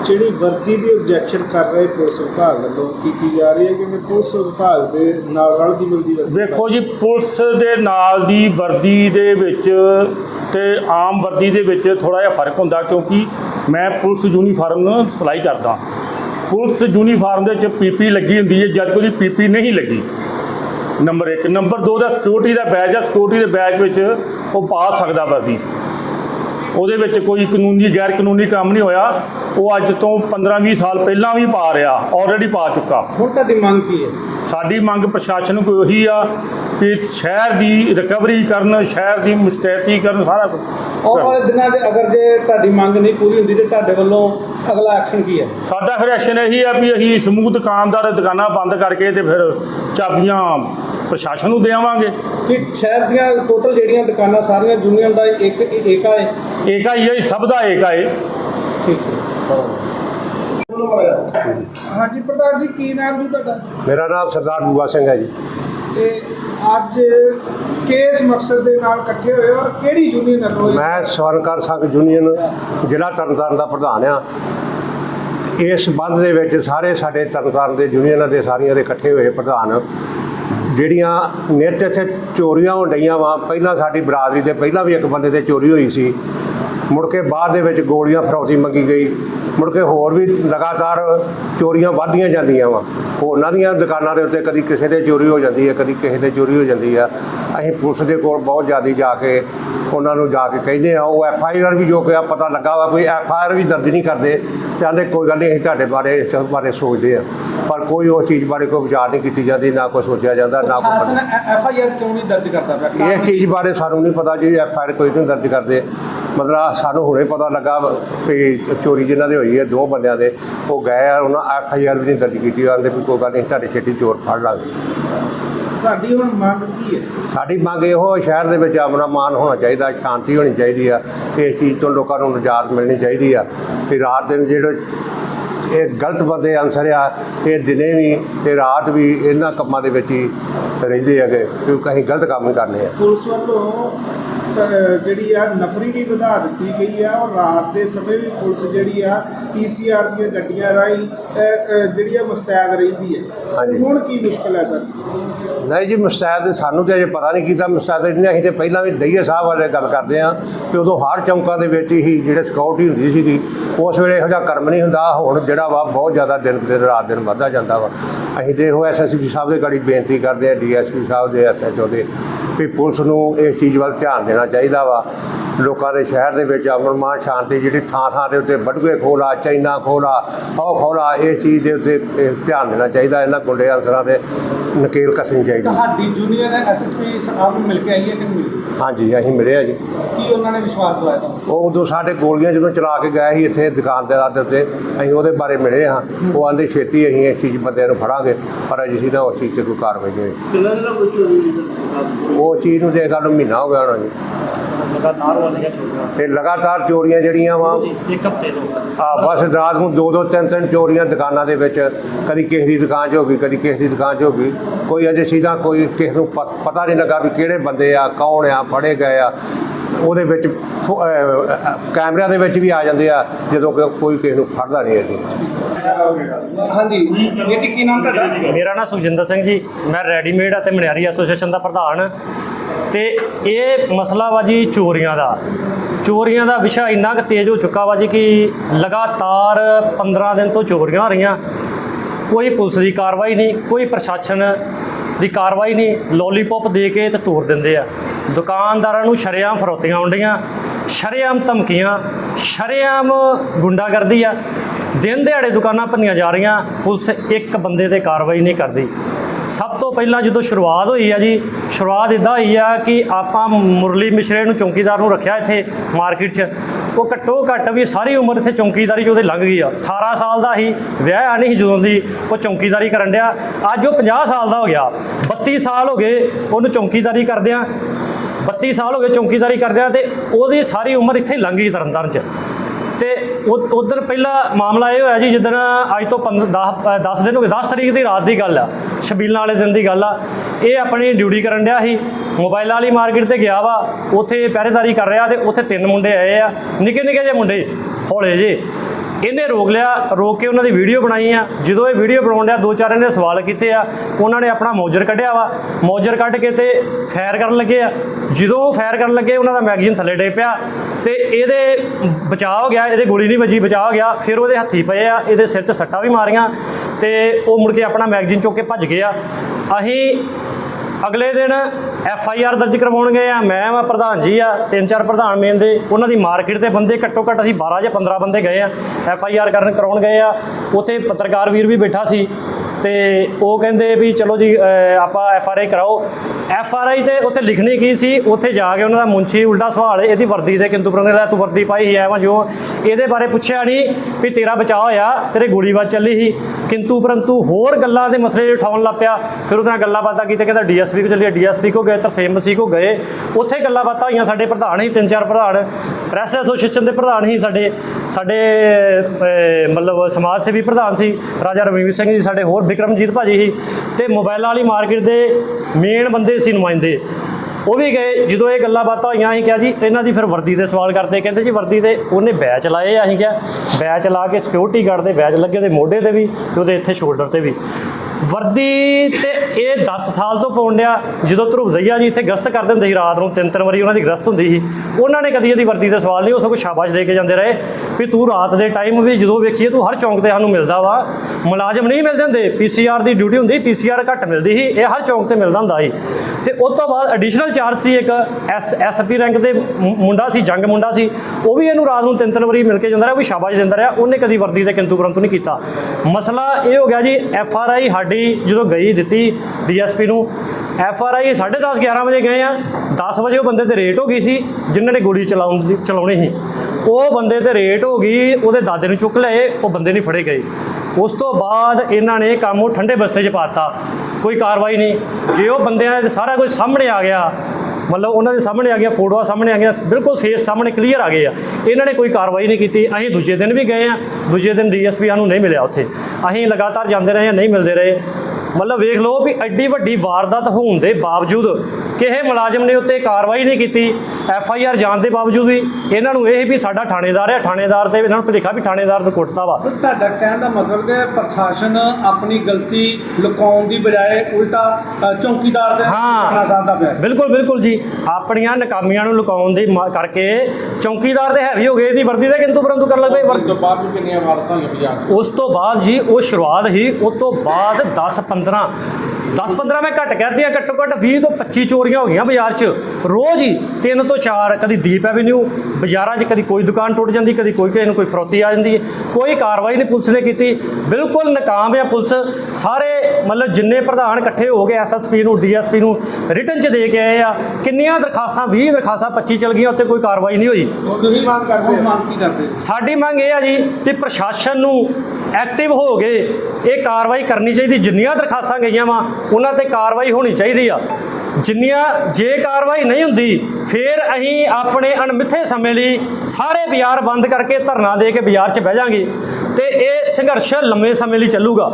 ਜਿਹੜੀ ਵਰਦੀ ਦੀ ਆਬਜੈਕਸ਼ਨ ਕਰ ਰਹੇ ਪੁਲਿਸ ਵਿਭਾਗ ਵੱਲੋਂ ਕੀਤੀ ਜਾ ਰਹੀ ਹੈ ਕਿ ਮੈਂ ਪੁਲਿਸ ਵਿਭਾਗ ਦੇ ਨਾਲ ਰਲਦੀ ਮਿਲਦੀ ਵਰਦੀ ਵੇਖੋ ਜੀ ਪੁਲਿਸ ਦੇ ਨਾਲ ਦੀ ਵਰਦੀ ਦੇ ਵਿੱਚ ਤੇ ਆਮ ਵਰਦੀ ਦੇ ਵਿੱਚ ਥੋੜਾ ਜਿਹਾ ਫ਼ਰਕ ਹੁੰਦਾ ਕਿਉਂਕਿ ਮੈਂ ਪੁਲਿਸ ਯੂਨੀਫਾਰਮ ਸਿਲਾਈ ਕਰਦਾ। ਪੁਲਿਸ ਯੂਨੀਫਾਰਮ ਦੇ ਵਿੱਚ ਪੀਪੀ ਲੱਗੀ ਹੁੰਦੀ ਹੈ ਜਦ ਕੋਈ ਪੀਪੀ ਨਹੀਂ ਲੱਗੀ। ਨੰਬਰ 1 ਨੰਬਰ 2 ਦਾ ਸਿਕਿਉਰਿਟੀ ਦਾ ਬੈਜ ਆ ਸਿਕਿਉਰਿਟੀ ਦੇ ਬੈਜ ਵਿੱਚ ਉਹ ਪਾ ਸਕਦਾ ਵਰਦੀ। ਉਹਦੇ ਵਿੱਚ ਕੋਈ ਕਾਨੂੰਨੀ ਗੈਰ ਕਾਨੂੰਨੀ ਕੰਮ ਨਹੀਂ ਹੋਇਆ। ਉਹ ਅੱਜ ਤੋਂ 15-20 ਸਾਲ ਪਹਿਲਾਂ ਵੀ ਪਾ ਰਿਹਾ ਆਲਰੇਡੀ ਪਾ ਚੁੱਕਾ। ਹੁਣ ਤੁਹਾਡੀ ਮੰਗ ਕੀ ਹੈ? ਸਾਡੀ ਮੰਗ ਪ੍ਰਸ਼ਾਸਨ ਕੋਲ ਉਹੀ ਆ ਕਿ ਸ਼ਹਿਰ ਦੀ ਰਿਕਵਰੀ ਕਰਨ ਸ਼ਹਿਰ ਦੀ ਮੁਸਤੈਦੀ ਕਰਨ ਸਾਰਾ ਕੁਝ ਆਉਣ ਵਾਲੇ ਦਿਨਾਂ 'ਚ ਅਗਰ ਜੇ ਤੁਹਾਡੀ ਮੰਗ ਨਹੀਂ ਪੂਰੀ ਹੁੰਦੀ ਤੇ ਤੁਹਾਡੇ ਵੱਲੋਂ ਅਗਲਾ ਐਕਸ਼ਨ ਕੀ ਹੈ? ਸਾਡਾ ਫਿਰ ਐਕਸ਼ਨ ਇਹੀ ਆ ਵੀ ਅਸੀਂ ਸਮੂਹ ਦੁਕਾਨਦਾਰ ਦੁਕਾਨਾਂ ਬੰਦ ਕਰਕੇ ਤੇ ਫਿਰ ਚਾਬੀਆਂ ਪ੍ਰਸ਼ਾਸਨ ਨੂੰ ਦੇਵਾਂਗੇ। ਕਿ ਸ਼ਹਿਰ ਦੀਆਂ ਟੋਟਲ ਜਿਹੜੀਆਂ ਦੁਕਾਨਾਂ ਸਾਰੀਆਂ ਯੂਨੀਅਨ ਦਾ ਇੱਕ ਏਕਾ ਹੈ ਏਕਾ ਹੀ ਸਭ ਦਾ ਏਕਾ ਹੈ। ਹਾਂਜੀ ਪ੍ਰਧਾਨ ਜੀ ਕੀ ਨਾਮ ਜੀ ਤੁਹਾਡਾ? ਮੇਰਾ ਨਾਮ ਸਰਦਾਰ ਬੂਆ ਸਿੰਘ ਹੈ ਜੀ। ਤੇ ਅੱਜ ਕਿਸ ਮਕਸਦ ਦੇ ਨਾਲ ਇਕੱਠੇ ਹੋਏ ਹੋ ਔਰ ਕਿਹੜੀ ਯੂਨੀਅਨ ਨਾਲ ਹੋਏ ਮੈਂ ਸਵਰਨਕਾਰ ਸੰਘ ਯੂਨੀਅਨ ਜ਼ਿਲ੍ਹਾ ਤਰਨਤਾਰਨ ਦਾ ਪ੍ਰਧਾਨ ਆ ਇਸ ਸੰਬੰਧ ਦੇ ਵਿੱਚ ਸਾਰੇ ਸਾਡੇ ਤਰਨਤਾਰਨ ਦੇ ਯੂਨੀਅਨਾਂ ਦੇ ਸਾਰੀਆਂ ਦੇ ਇਕੱਠੇ ਹੋਏ ਪ੍ਰਧਾਨ। ਜਿਹੜੀਆਂ ਨਿੱਤ ਇੱਥੇ ਚੋਰੀਆਂ ਹੋਣ ਡਈਆਂ ਵਾ, ਪਹਿਲਾਂ ਸਾਡੀ ਬਰਾਦਰੀ ਦੇ ਪਹਿਲਾਂ ਵੀ ਇੱਕ ਬੰਦੇ ਤੇ ਚੋਰੀ ਹੋਈ ਸੀ। ਮੁੜ ਕੇ ਬਾਅਦ ਦੇ ਵਿੱਚ ਗੋਲੀਆਂ ਫਰੌਤੀ ਮੰਗੀ ਗਈ। ਮੁੜ ਕੇ ਹੋਰ ਵੀ ਲਗਾਤਾਰ ਚੋਰੀਆਂ ਵੱਧਦੀਆਂ ਜਾਂਦੀਆਂ ਵਾ। ਉਹਨਾਂ ਦੀਆਂ ਦੁਕਾਨਾਂ ਦੇ ਉੱਤੇ ਕਦੀ ਕਿਸੇ ਦੇ ਚੋਰੀ ਹੋ ਜਾਂਦੀ ਹੈ, ਕਦੀ ਕਿਸੇ ਦੇ ਚੋਰੀ ਹੋ ਜਾਂਦੀ ਆ ਅਸੀਂ ਪੁਲਿਸ ਦੇ ਕੋਲ ਬਹੁਤ ਜ਼ਿਆਦਾ ਜਾ ਕੇ ਉਹਨਾਂ ਨੂੰ ਜਾ ਕੇ ਕਹਿੰਦੇ ਆ ਉਹ ਐਫ ਆਈ ਆਰ ਵੀ ਜੋ ਕਿ ਆ ਪਤਾ ਲੱਗਾ ਵਾ ਕੋਈ ਐਫ ਆਈ ਆਰ ਵੀ ਦਰਜ ਨਹੀਂ ਕਰਦੇ। ਕਹਿੰਦੇ ਕੋਈ ਗੱਲ ਨਹੀਂ, ਅਸੀਂ ਤੁਹਾਡੇ ਬਾਰੇ ਇਸ ਬਾਰੇ ਸੋਚਦੇ ਆ ਪਰ ਕੋਈ ਉਸ ਚੀਜ਼ ਬਾਰੇ ਕੋਈ ਵਿਚਾਰ ਨਹੀਂ ਕੀਤੀ ਜਾਂਦੀ, ਨਾ ਕੋਈ ਸੋਚਿਆ ਜਾਂਦਾ ਨਾ ਕੋਈ ਸ਼ਾਸਨ ਪਤਾ ਐਫ ਆਈ ਆਰ ਕਿਉਂ ਨਹੀਂ ਦਰਜ ਕਰਦਾ ਪਿਆ? ਇਸ ਚੀਜ਼ ਬਾਰੇ ਸਾਨੂੰ ਨਹੀਂ ਪਤਾ ਜੀ ਐਫ ਆਈ ਆਰ ਕੋਈ ਨਹੀਂ ਦਰਜ ਕਰਦੇ। ਮਤਲਬ ਸਾਨੂੰ ਹੁਣੇ ਪਤਾ ਲੱਗਾ ਵੀ ਚੋਰੀ ਜਿਨ੍ਹਾਂ ਦੇ ਹੋਈ ਹੈ ਦੋ ਬੰਦਿਆਂ ਦੇ। ਉਹ ਗਏ ਆ ਉਹਨਾਂ ਐਫ ਆਈ ਆਰ ਵੀ ਨਹੀਂ ਦਰਜ ਕੀਤੀ ਆਂਦੇ ਵੀ ਕੋਈ ਗੱਲ ਨਹੀਂ ਤੁਹਾਡੇ ਛੇਤੀ ਚੋਰ ਫੜ ਲਾਂਗੇ। ਤੁਹਾਡੀ ਹੁਣ ਮੰਗ ਕੀ ਹੈ? ਸਾਡੀ ਮੰਗ ਇਹੋ ਹੈ, ਸ਼ਹਿਰ ਦੇ ਵਿੱਚ ਆਪਣਾ ਮਾਨ ਹੋਣਾ ਚਾਹੀਦਾ ਸ਼ਾਂਤੀ ਹੋਣੀ ਚਾਹੀਦੀ ਆ। ਇਸ ਚੀਜ਼ ਤੋਂ ਲੋਕਾਂ ਨੂੰ ਨਿਜਾਤ ਮਿਲਣੀ ਚਾਹੀਦੀ ਆ। ਕਿ ਰਾਤ ਦਿਨ ਜਿਹੜੇ ਇਹ ਗਲਤ ਬੰਦੇ ਅਨਸਰ ਆ ਇਹ ਦਿਨੇ ਵੀ ਤੇ ਰਾਤ ਵੀ ਇਹਨਾਂ ਕੰਮਾਂ ਦੇ ਵਿੱਚ ਹੀ ਰਹਿੰਦੇ ਹੈਗੇ, ਕਿਉਂਕਿ ਅਸੀਂ ਗਲਤ ਕੰਮ ਹੀ ਕਰਨੇ ਆ। ਪੁਲਿਸ ਵੱਲੋਂ ਜਿਹੜੀ ਆ ਨਫਰੀ ਵੀ ਵਧਾ ਦਿੱਤੀ ਗਈ ਆ ਔਰ ਰਾਤ ਦੇ ਸਮੇਂ ਵੀ ਪੁਲਿਸ ਜਿਹੜੀ ਆ ਪੀਸੀਆਰ ਦੀਆਂ ਗੱਡੀਆਂ ਰਾਹੀਂ ਜਿਹੜੀ ਆ ਮੁਸਤੈਦ ਰਹਿੰਦੀ ਹੈ। ਹੁਣ ਕੀ ਮੁਸ਼ਕਲ ਹੈ ਤੁਹਾਡੀ? ਨਹੀਂ ਜੀ ਮੁਸਤੈਦ ਸਾਨੂੰ ਤੇ ਅਜੇ ਪਤਾ ਨਹੀਂ ਕੀਤਾ। ਮੁਸਤੈਦ ਨੇ ਅਸੀਂ ਤੇ ਪਹਿਲਾਂ ਵੀ ਦਈਏ ਸਾਹਿਬ ਵਾਲੇ ਗੱਲ ਕਰਦੇ ਆ ਕਿ ਉਦੋਂ ਹਰ ਚੌਂਕਾਂ ਦੇ ਵਿੱਚ ਹੀ ਜਿਹੜੇ ਸਿਕਿਉਰਿਟੀ ਹੁੰਦੀ ਸੀਗੀ ਉਸ ਵੇਲੇ ਇਹੋ ਜਿਹਾ ਕਰਮ ਨਹੀਂ ਹੁੰਦਾ। ਹੁਣ ਜਿਹੜਾ ਵਾ ਬਹੁਤ ਜ਼ਿਆਦਾ ਦਿਨ ਤੇ ਰਾਤ ਦਿਨ ਵੱਧਦਾ ਜਾਂਦਾ ਵਾ। ਅਸੀਂ ਇਹੋ ਐਸਐਸਪੀ ਸਾਹਿਬ ਦੇ ਗਾੜੀ ਬੇਨਤੀ ਕਰਦੇ ਆ ਡੀਐਸਪੀ ਸਾਹਿਬ ਦੇ ਐਸਐਚਓ ਦੇ ਵੀ ਪੁਲਿਸ ਨੂੰ ਇਸ ਚੀਜ਼ ਵੱਲ ਧਿਆਨ ਦੇਣਾ ਚਾਹੀਦਾ ਵਾ। ਲੋਕਾਂ ਦੇ ਸ਼ਹਿਰ ਦੇ ਵਿੱਚ ਅਮਨ ਮਾਨ ਸ਼ਾਂਤੀ ਜਿਹੜੀ ਥਾਂ ਥਾਂ ਦੇ ਉੱਤੇ ਬਟੂਏ ਖੋਲਾ ਚਾਈਨਾ ਖੋਲਾ, ਉਹ ਖੋਲਾ, ਇਸ ਚੀਜ਼ ਦੇ ਉੱਤੇ ਧਿਆਨ ਦੇਣਾ ਚਾਹੀਦਾ ਇਹਨਾਂ ਗੁੰਡੇ ਅਨਸਰਾਂ ਦੇ ਨਕੇਲ ਕੱਸਣੀ ਚਾਹੀਦੀ ਤੁਹਾਡੀ ਯੂਨੀਅਨ ਐਸਐਸਪੀ ਸਾਹਿਬ ਨੂੰ ਮਿਲ ਕੇ ਆਈ ਹੈ ਕਿ ਨਹੀਂ ਮਿਲੀ? ਹਾਂਜੀ ਅਸੀਂ ਮਿਲੇ ਆ ਜੀ। ਕੀ ਉਹਨਾਂ ਨੇ ਵਿਸ਼ਵਾਸ ਦਵਾਇਆ ਤੁਹਾਨੂੰ? ਉਹ ਉਦੋਂ ਸਾਡੇ ਗੋਲੀਆਂ ਜਦੋਂ ਚਲਾ ਕੇ ਗਏ ਸੀ ਇੱਥੇ ਦੁਕਾਨਦਾਰਾਂ ਦੇ ਉੱਤੇ ਅਸੀਂ ਉਹਦੇ ਬਾਰੇ ਮਿਲੇ ਹਾਂ। ਉਹ ਆਂਦੇ ਛੇਤੀ ਅਸੀਂ ਇਸ ਚੀਜ਼ ਬੰਦਿਆਂ ਨੂੰ ਫੜਾਂਗੇ ਪਰ ਅਜੇ ਸੀ ਨਾ ਉਸ ਚੀਜ਼ ਤੇ ਕੋਈ ਕਾਰਵਾਈ ਨਹੀਂ ਹੋਈ। ਕਿੰਨਾ ਦਿਨ ਹੋ ਚੋਰੀ ਉਹ ਚੀਜ਼ ਨੂੰ ਦੇਖ ਨੂੰ ਮਹੀਨਾ ਹੋ ਗਿਆ ਹੋਣਾ ਜੀ। ਲਗਾਤਾਰ ਵਾਲੀਆਂ ਚੋਰੀਆਂ। ਤੇ ਲਗਾਤਾਰ ਚੋਰੀਆਂ ਜਿਹੜੀਆਂ ਵਾ ਇੱਕ ਹਫ਼ਤੇ ਤੋਂ। ਆ ਬਸ ਰਾਤ ਨੂੰ ਦੋ ਦੋ ਤਿੰਨ ਤਿੰਨ ਚੋਰੀਆਂ ਦੁਕਾਨਾਂ ਦੇ ਵਿੱਚ ਕਦੀ ਕਿਸੇ ਦੀ ਦੁਕਾਨ 'ਚ ਹੋ ਗਈ ਕਦੀ ਕਿਸੇ ਦੀ ਦੁਕਾਨ 'ਚ ਹੋ ਗਈ। ਕੋਈ ਅਜੇ ਸਿੱਧਾ ਕੋਈ ਕਿਸੇ ਨੂੰ ਪਤਾ ਨਹੀਂ ਲੱਗਾ ਵੀ ਕਿਹੜੇ ਬੰਦੇ ਆ ਕੌਣ ਆ ਫੜੇ ਗਏ ਆ। ਉਹਦੇ ਵਿੱਚ ਕੈਮਰਿਆਂ ਦੇ ਵਿੱਚ ਵੀ ਆ ਜਾਂਦੇ ਆ ਜਦੋਂ ਕਿ ਕੋਈ ਕਿਸੇ ਨੂੰ ਫੜਦਾ ਨਹੀਂ ਹੈ ਜੀ ਹਾਂਜੀ ਇਹ ਕੀ ਨਾਮ ਤੁਹਾਡਾ? ਮੇਰਾ ਨਾਮ ਸੁਖਜਿੰਦਰ ਸਿੰਘ ਜੀ ਮੈਂ ਰੈਡੀਮੇਡ ਅਤੇ ਮਨਿਆਰੀ ਐਸੋਸੀਏਸ਼ਨ ਦਾ ਪ੍ਰਧਾਨ। ਤੇ ਇਹ ਮਸਲਾ ਵਾ ਜੀ ਚੋਰੀਆਂ ਦਾ ਚੋਰੀਆਂ ਦਾ ਵਿਸ਼ਾ ਇੰਨਾ ਕੁ ਤੇਜ਼ ਹੋ ਚੁੱਕਾ ਵਾ ਜੀ ਕਿ ਲਗਾਤਾਰ 15 ਦਿਨ ਤੋਂ ਚੋਰੀਆਂ ਹੋ ਰਹੀਆਂ। ਕੋਈ ਪੁਲਿਸ ਦੀ ਕਾਰਵਾਈ ਨਹੀਂ, ਕੋਈ ਪ੍ਰਸ਼ਾਸਨ ਦੀ ਕਾਰਵਾਈ ਨਹੀਂ ਲੋਲੀਪੌਪ ਦੇ ਕੇ ਤੇ ਤੋੜ ਦਿੰਦੇ ਆ। ਦੁਕਾਨਦਾਰਾਂ ਨੂੰ ਸ਼ਰੇਆਮ ਫਰੋਤੀਆਂ ਹੁੰਦੀਆਂ ਸ਼ਰੇਆਮ ਧਮਕੀਆਂ, ਸ਼ਰੇਆਮ ਗੁੰਡਾਗਰਦੀ ਆ। ਦਿਨ ਦਿਹਾੜੇ ਦੁਕਾਨਾਂ ਭੰਨੀਆਂ ਜਾ ਰਹੀਆਂ, ਪੁਲਿਸ ਇੱਕ ਬੰਦੇ ਤੇ ਕਾਰਵਾਈ ਨਹੀਂ ਕਰਦੀ। ਸਭ ਤੋਂ ਪਹਿਲਾਂ ਜਦੋਂ ਸ਼ੁਰੂਆਤ ਹੋਈ ਆ ਜੀ, ਸ਼ੁਰੂਆਤ ਇਦਾਂ ਹੋਈ ਆ ਕਿ ਆਪਾਂ ਮੁਰਲੀ ਮਿਸ਼ਰੇ ਨੂੰ ਚੌਂਕੀਦਾਰ ਨੂੰ ਰੱਖਿਆ ਇੱਥੇ ਮਾਰਕੀਟ 'ਚ। ਉਹ ਘੱਟੋ ਘੱਟ ਵੀ ਸਾਰੀ ਉਮਰ ਇੱਥੇ ਚੌਂਕੀਦਾਰੀ 'ਚ ਉਹਦੇ ਲੰਘ ਗਈ ਆ। 18 ਸਾਲ ਦਾ ਹੀ ਵਿਆਹ ਨਹੀਂ ਸੀ ਜਦੋਂ ਦੀ ਉਹ ਚੌਕੀਦਾਰੀ ਕਰਨ ਡਿਆ। ਅੱਜ ਉਹ 50 ਸਾਲ ਦਾ ਹੋ ਗਿਆ। 32 ਸਾਲ ਹੋ ਗਏ ਉਹਨੂੰ ਚੌਂਕੀਦਾਰੀ ਕਰਦਿਆਂ। 32 ਸਾਲ ਹੋ ਗਏ ਚੌਂਕੀਦਾਰੀ ਕਰਦਿਆਂ ਤੇ ਉਹਦੀ ਸਾਰੀ ਉਮਰ ਇੱਥੇ ਲੰਘ ਗਈ ਤਰਨਤਾਰਨ 'ਚ। ਤੇ ਉਧਰ ਪਹਿਲਾ ਮਾਮਲਾ ਇਹ ਹੋਇਆ ਜੀ ਜਿੱਦਣ ਅੱਜ ਤੋਂ 10 10 ਦਿਨ ਹੋ ਗਏ 10 ਤਰੀਕ ਦੀ ਰਾਤ ਦੀ ਗੱਲ ਆ। ਛਬੀਲਾਂ ਵਾਲੇ ਦਿਨ ਦੀ ਗੱਲ ਆ। ਇਹ ਆਪਣੀ ਡਿਊਟੀ ਕਰਨ ਡਿਆ ਸੀ। ਮੋਬਾਈਲਾਂ ਵਾਲੀ ਮਾਰਕੀਟ ਤੇ ਗਿਆ ਵਾ। ਉੱਥੇ ਪਹਿਰੇਦਾਰੀ ਕਰ ਰਿਹਾ ਤੇ ਉੱਥੇ ਤਿੰਨ ਮੁੰਡੇ ਆਏ ਆ। ਨਿੱਕੇ ਨਿੱਕੇ ਜਿਹੇ ਮੁੰਡੇ, ਹੌਲੇ ਜੇ ਇਹਨੇ ਰੋਕ ਲਿਆ, ਰੋਕ ਕੇ ਉਹਨਾਂ ਦੀ ਵੀਡੀਓ ਬਣਾਈ ਆ। ਜਦੋਂ ਇਹ ਵੀਡੀਓ ਬਣਾਉਣ ਲਿਆ ਦੋ ਚਾਰ ਇਹਨੇ ਸਵਾਲ ਕੀਤੇ ਆ। ਉਹਨਾਂ ਨੇ ਆਪਣਾ ਮੌਜਰ ਕੱਢਿਆ ਵਾ। ਮੌਜਰ ਕੱਢ ਕੇ ਤੇ ਫਾਇਰ ਕਰਨ ਲੱਗੇ ਆ। ਜਦੋਂ ਉਹ ਫਾਇਰ ਕਰਨ ਲੱਗੇ, ਉਹਨਾਂ ਦਾ ਮੈਗਜ਼ੀਨ ਥੱਲੇ ਡੇ ਪਿਆ। ਤੇ ਇਹਦੇ ਬਚਾਅ ਹੋ ਗਿਆ, ਇਹਦੇ ਗੋਲੀ ਨਹੀਂ ਵੱਜੀ, ਬਚਾਅ ਹੋ ਗਿਆ। ਫਿਰ ਉਹਦੇ ਹੱਥੀ ਪਏ ਆ, ਇਹਦੇ ਸਿਰ 'ਚ ਸੱਟਾਂ ਵੀ ਮਾਰੀਆਂ। ਤੇ ਉਹ ਮੁੜ ਕੇ ਆਪਣਾ ਮੈਗਜ਼ੀਨ ਚੁੱਕ ਕੇ ਭੱਜ ਗਏ ਆ। ਅਸੀਂ ਅਗਲੇ ਦਿਨ ਐਫ ਆਈ ਆਰ ਦਰਜ ਕਰਵਾਉਣ ਗਏ ਆ। ਮੈਂ ਆ ਪ੍ਰਧਾਨ ਜੀ ਆ, ਤਿੰਨ ਚਾਰ ਪ੍ਰਧਾਨ ਮੇਨ ਦੇ। ਉਹਨਾਂ ਦੀ ਮਾਰਕੀਟ ਤੇ ਬੰਦੇ ਘੱਟੋ ਘੱਟ ਅਸੀਂ 12 ਜਾਂ 15 ਬੰਦੇ ਗਏ ਆ। ਐਫ ਆਈ ਆਰ ਕਰਨ ਕਰਾਉਣ ਗਏ ਆ। ਉੱਥੇ ਪੱਤਰਕਾਰ ਵੀਰ ਵੀ ਬੈਠਾ ਸੀ। ਤੇ ਉਹ ਕਹਿੰਦੇ ਵੀ ਚਲੋ ਜੀ ਆਪਾਂ ਐਫ ਆਰ ਆਈ ਕਰਾਓ। ਐਫ ਆਰ ਆਈ ਤੇ ਉੱਥੇ ਲਿਖਣੀ ਕੀ ਸੀ? ਉੱਥੇ ਜਾ ਕੇ ਉਹਨਾਂ ਦਾ ਮੁੰਸ਼ੀ ਉਲਟਾ ਸਵਾਲ, ਇਹਦੀ ਵਰਦੀ ਦੇ ਕਿੰਤੂ ਪ੍ਰੰਗ ਲੈ, ਤੂੰ ਵਰਦੀ ਪਾਈ ਸੀ, ਐਵੇਂ ਜੋ ਇਹਦੇ ਬਾਰੇ ਪੁੱਛਿਆ ਨਹੀਂ ਵੀ ਤੇਰਾ ਬਚਾਅ ਹੋਇਆ, ਤੇਰੇ ਗੋਲੀ ਚੱਲੀ ਸੀ। ਕਿੰਤੂ ਪਰੰਤੂ ਹੋਰ ਗੱਲਾਂ ਦੇ ਮਸਲੇ ਉਠਾਉਣ ਲੱਗ ਪਿਆ, ਫਿਰ ਉਹਦੇ ਨਾਲ ਗੱਲਾਂ ਬਾਤਾਂ ਕੀਤੇ ਕਹਿੰਦਾ ਡੀਐਸਪੀ ਕੋ ਚੱਲੀਏ ਡੀਐਸਪੀ ਕੋ ਗਏ ਤਰਸੇਮ ਮਸੀਹ ਕੋ ਗਏ। ਉੱਥੇ ਗੱਲਾਂ ਬਾਤਾਂ ਹੋਈਆਂ, ਸਾਡੇ ਪ੍ਰਧਾਨ ਹੀ, ਤਿੰਨ ਚਾਰ ਪ੍ਰਧਾਨ। ਪ੍ਰੈਸ ਐਸੋਸੀਏਸ਼ਨ ਦੇ ਪ੍ਰਧਾਨ ਹੀ ਸਾਡੇ ਸਾਡੇ ਮਤਲਬ ਸਮਾਜ ਸੇਵੀ ਪ੍ਰਧਾਨ ਸੀ, ਰਾਜਾ ਰਵੀਰ ਸਿੰਘ ਜੀ, ਸਾਡੇ ਹੋਰ ਵਿਕਰਮਜੀਤ ਭਾਜੀ ਸੀ ਤੇ ਮੋਬਾਈਲਾਂ ਵਾਲੀ ਮਾਰਕੀਟ ਦੇ ਮੇਨ ਬੰਦੇ ਸੀ ਨੁਮਾਇੰਦੇ। ਉਹ ਵੀ ਗਏ, ਜਦੋਂ ਇਹ ਗੱਲਾਂ ਬਾਤਾਂ ਹੋਈਆਂ, ਅਸੀਂ ਕਿਹਾ ਜੀ, ਇਹਨਾਂ ਦੀ ਫਿਰ ਵਰਦੀ ਦੇ ਸਵਾਲ ਕਰਦੇ, ਕਹਿੰਦੇ ਜੀ ਵਰਦੀ ਦੇ ਉਹਨੇ ਬੈਚ ਲਾਏ ਆ, ਅਸੀਂ ਕਿਹਾ। ਬੈਚ ਲਾ ਕੇ ਸਿਕਿਉਰਿਟੀ ਗਾਰਡ ਦੇ ਬੈਚ ਲੱਗੇ, ਉਹਦੇ ਮੋਢੇ ਤੇ ਵੀ ਤੇ ਉਹਦੇ ਇੱਥੇ ਸ਼ੋਲਡਰ ਤੇ ਵੀ। ਵਰਦੀ ਤੇ ਇਹ 10 ਸਾਲ ਤੋਂ ਪਾਉਣ ਡਿਆ, ਜਦੋਂ ਧਰੁਵਦਈਆ ਜੀ ਇੱਥੇ ਗਸ਼ਤ ਕਰਦੇ ਹੁੰਦੇ ਸੀ, ਰਾਤ ਨੂੰ ਤਿੰਨ ਤਿੰਨ ਵਾਰੀ ਉਹਨਾਂ ਦੀ ਗਸ਼ਤ ਹੁੰਦੀ ਸੀ। ਉਹਨਾਂ ਨੇ ਕਦੀ ਇਹਦੀ ਵਰਦੀ ਦੇ ਸਵਾਲ ਨਹੀਂ, ਉਹ ਸਗੋਂ ਸ਼ਾਬਾਸ਼ ਦੇ ਕੇ ਜਾਂਦੇ ਰਹੇ, ਵੀ ਤੂੰ ਰਾਤ ਦੇ ਟਾਈਮ ਵੀ ਜਦੋਂ ਵੇਖੀਏ, ਤੂੰ ਹਰ ਚੌਂਕ ਤੇ ਸਾਨੂੰ ਮਿਲਦਾ ਵਾ। ਮੁਲਾਜ਼ਮ ਨਹੀਂ ਮਿਲਦੇ ਹੁੰਦੇ ਪੀਸੀਆਰ ਦੀ ਡਿਊਟੀ ਹੁੰਦੀ ਪੀਸੀਆਰ ਘੱਟ ਮਿਲਦੀ ਸੀ, ਇਹ ਹਰ ਚੌਂਕ ਤੇ ਮਿਲਦਾ ਹੁੰਦਾ ਸੀ। ਤੇ ਉਸ ਤੋਂ ਬਾਅਦ ਐਡੀਸ਼ਨਲ ਚਾਰਜ ਸੀ ਇੱਕ ਐਸ ਐਸਪੀ ਰੈਂਕ ਦੇ ਮੁੰਡਾ ਸੀ, ਜੰਗ ਮੁੰਡਾ ਸੀ। ਉਹ ਵੀ ਇਹਨੂੰ ਰਾਤ ਨੂੰ ਤਿੰਨ ਤਿੰਨ ਵਾਰੀ ਮਿਲ ਕੇ ਜਾਂਦਾ ਰਿਹਾ, ਉਹ ਵੀ ਸ਼ਾਬਾਸ਼ ਦਿੰਦਾ ਰਿਹਾ, ਉਹਨੇ ਕਦੀ ਵਰਦੀ ਤੇ ਕਿੰਤੂ ਪਰੰਤੂ ਨਹੀਂ ਕੀਤਾ। ਮਸਲਾ ਇਹ ਹੋ ਗਿਆ ਜੀ ਐਫ ਆਰ ਆਈ ਸਾਡੀ ਜਦੋਂ ਗਈ ਦਿੱਤੀ ਡੀਐਸਪੀ ਨੂੰ ਐਫ ਆਰ ਆਈ 10:30 11 ਵਜੇ ਗਏ ਆ 10 ਵਜੇ ਉਹ ਬੰਦੇ ਤੇ ਰੇਟ ਹੋ ਗਈ ਸੀ, ਜਿਨ੍ਹਾਂ ਨੇ ਗੋਲੀ ਚਲਾਉਣ ਦੀ, ਚਲਾਉਣੀ ਸੀ। ਉਹ ਬੰਦੇ ਤੇ ਰੇਟ ਹੋ ਗਈ, ਉਹਦੇ ਦਾਦੇ ਨੂੰ ਚੁੱਕ ਲਏ, ਉਹ ਬੰਦੇ ਨਹੀਂ ਫੜੇ ਗਏ। ਉਸ ਤੋਂ ਬਾਅਦ ਇਹਨਾਂ ਨੇ ਕੰਮ ਉਹ ਠੰਡੇ ਬਸਤੇ 'ਚ ਪਾਤਾ। ਕੋਈ ਕਾਰਵਾਈ ਨਹੀਂ। ਜੇ ਉਹ ਬੰਦਿਆਂ ਦੇ ਸਾਰਾ ਕੁਝ ਸਾਹਮਣੇ ਆ ਗਿਆ, ਮਤਲਬ ਉਹਨਾਂ ਦੇ ਸਾਹਮਣੇ ਆ ਗਿਆ, ਫੋਟੋਆਂ ਸਾਹਮਣੇ ਆ ਗਈਆਂ, ਬਿਲਕੁਲ ਫੇਸ ਸਾਹਮਣੇ ਕਲੀਅਰ ਆ ਗਏ ਆ। ਇਹਨਾਂ ਨੇ ਕੋਈ ਕਾਰਵਾਈ ਨਹੀਂ ਕੀਤੀ। ਅਸੀਂ ਦੂਜੇ ਦਿਨ ਵੀ ਗਏ ਆ। ਦੂਜੇ ਦਿਨ ਡੀਐਸਪੀ ਸਾਨੂੰ ਨਹੀਂ ਮਿਲਿਆ ਉੱਥੇ। ਅਸੀਂ ਲਗਾਤਾਰ ਜਾਂਦੇ ਰਹੇ ਆ ਨਹੀਂ ਮਿਲਦੇ ਰਹੇ। ਮਤਲਬ ਵੇਖ ਲਓ ਵੀ ਐਡੀ ਵੱਡੀ ਵਾਰਦਾਤ ਹੋਣ ਦੇ ਬਾਵਜੂਦ ਕਿਸੇ ਮੁਲਾਜ਼ਮ ਨੇ ਉੱਤੇ ਕਾਰਵਾਈ ਨਹੀਂ ਕੀਤੀ। ਐਫ ਆਈ ਆਰ ਜਾਣ ਦੇ ਬਾਵਜੂਦ ਵੀ ਇਹਨਾਂ ਨੂੰ ਇਹ ਵੀ ਸਾਡਾ ਥਾਣੇਦਾਰ ਹੈ। ਥਾਣੇਦਾਰ ਤੇ ਇਹਨਾਂ ਨੂੰ ਭੁਲੇਖਾ ਵੀ ਥਾਣੇਦਾਰ ਨੂੰ ਕੁੱਟਤਾ ਵਾ ਤੁਹਾਡਾ ਕਹਿਣ ਦਾ ਮਤਲਬ ਕਿ ਪ੍ਰਸ਼ਾਸਨ ਆਪਣੀ ਗਲਤੀ ਲੁਕਾਉਣ ਦੀ ਬਜਾਏ ਉਲਟਾ ਚੌਕੀਦਾਰ ਦੇ ਹਾਂ। ਪਿਆ। ਬਿਲਕੁਲ ਬਿਲਕੁਲ ਜੀ। ਆਪਣੀਆਂ ਨਕਾਮੀਆਂ ਨੂੰ ਲੁਕਾਉਣ ਦੀ ਮਾ- ਕਰਕੇ ਚੌਕੀਦਾਰ ਦੇ ਹੈਵੀ ਹੋ ਗਏ ਦੀ ਵਰਦੀ ਦਾ ਕਿੰਤੂ ਪਰੰਤੂ ਕਰਨ ਲੱਗ ਪਏ ਵਰ- ਤੋਂ ਬਾਅਦ ਵੀ ਕਿੰਨੀਆਂ ਵਾਰਤਾਂ ਹੋਈਆਂ ਬਾਜ਼ਾਰ ਉਸ ਤੋਂ ਬਾਅਦ ਜੀ ਉਹ ਸ਼ੁਰੂਆਤ ਹੀ ਉਸ ਤੋਂ ਬਾਅਦ 10 15 10 15 ਮੈਂ ਘੱਟ ਕਹਿ ਦਿਆਂ ਘੱਟੋ ਘੱਟ 20 ਤੋਂ 25 ਚੋਰੀਆਂ ਹੋ ਗਈਆਂ ਬਾਜ਼ਾਰ 'ਚ। ਰੋਜ਼ ਹੀ ਤਿੰਨ ਤੋਂ ਚਾਰ ਕਦੀ ਦੀਪ ਐਵਨਿਊ ਬਾਜ਼ਾਰਾਂ 'ਚ ਕਦੀ ਕੋਈ ਦੁਕਾਨ ਟੁੱਟ ਜਾਂਦੀ ਕਦੀ ਕੋਈ ਕਿਸੇ ਨੂੰ ਕੋਈ ਫਰੋਤੀ ਆ ਜਾਂਦੀ ਹੈ। ਕੋਈ ਕਾਰਵਾਈ ਨਹੀਂ ਪੁਲਿਸ ਨੇ ਕੀਤੀ। ਬਿਲਕੁਲ ਨਾਕਾਮ ਆ ਪੁਲਿਸ। ਸਾਰੇ ਮਤਲਬ ਜਿੰਨੇ ਪ੍ਰਧਾਨ ਇਕੱਠੇ ਹੋ ਗਏ ਐਸਐਸਪੀ ਨੂੰ ਡੀਐਸਪੀ ਨੂੰ ਰਿਟਨ 'ਚ ਦੇ ਕੇ ਆਏ ਆ। ਕਿੰਨੀਆਂ ਦਰਖਾਸਤਾਂ 20 ਦਰਖਾਸਤਾਂ 25 ਚਲ ਗਈਆਂ ਉੱਤੇ ਕੋਈ ਕਾਰਵਾਈ ਨਹੀਂ ਹੋਈ। ਤੁਸੀਂ ਮੰਗ ਕਰਦੇ ਉਹ ਹੋ ਮੰਗ ਕੀ ਕਰਦੇ? ਸਾਡੀ ਮੰਗ ਇਹ ਆ ਜੀ ਕਿ ਪ੍ਰਸ਼ਾਸਨ ਨੂੰ ਐਕਟਿਵ ਹੋ ਕੇ ਇਹ ਕਾਰਵਾਈ ਕਰਨੀ ਚਾਹੀਦੀ। ਜਿੰਨੀਆਂ ਦਰਖਾਸਤਾਂ ਗਈਆਂ ਵਾ ਉਹਨਾਂ ਤੇ ਕਾਰਵਾਈ ਹੋਣੀ ਚਾਹੀਦੀ ਆ। ਜਿੰਨੀਆਂ ਜੇ ਕਾਰਵਾਈ ਨਹੀਂ ਹੁੰਦੀ, ਫਿਰ ਅਸੀਂ ਆਪਣੇ ਅਣਮਿੱਥੇ ਸਮੇਂ ਲਈ ਸਾਰੇ ਬਾਜ਼ਾਰ ਬੰਦ ਕਰਕੇ ਧਰਨਾ ਦੇ ਕੇ ਬਾਜ਼ਾਰ 'ਚ ਬਹਿ ਜਾਾਂਗੇ ਤੇ ਇਹ ਸੰਘਰਸ਼ ਲੰਮੇ ਸਮੇਂ ਲਈ ਚੱਲੂਗਾ।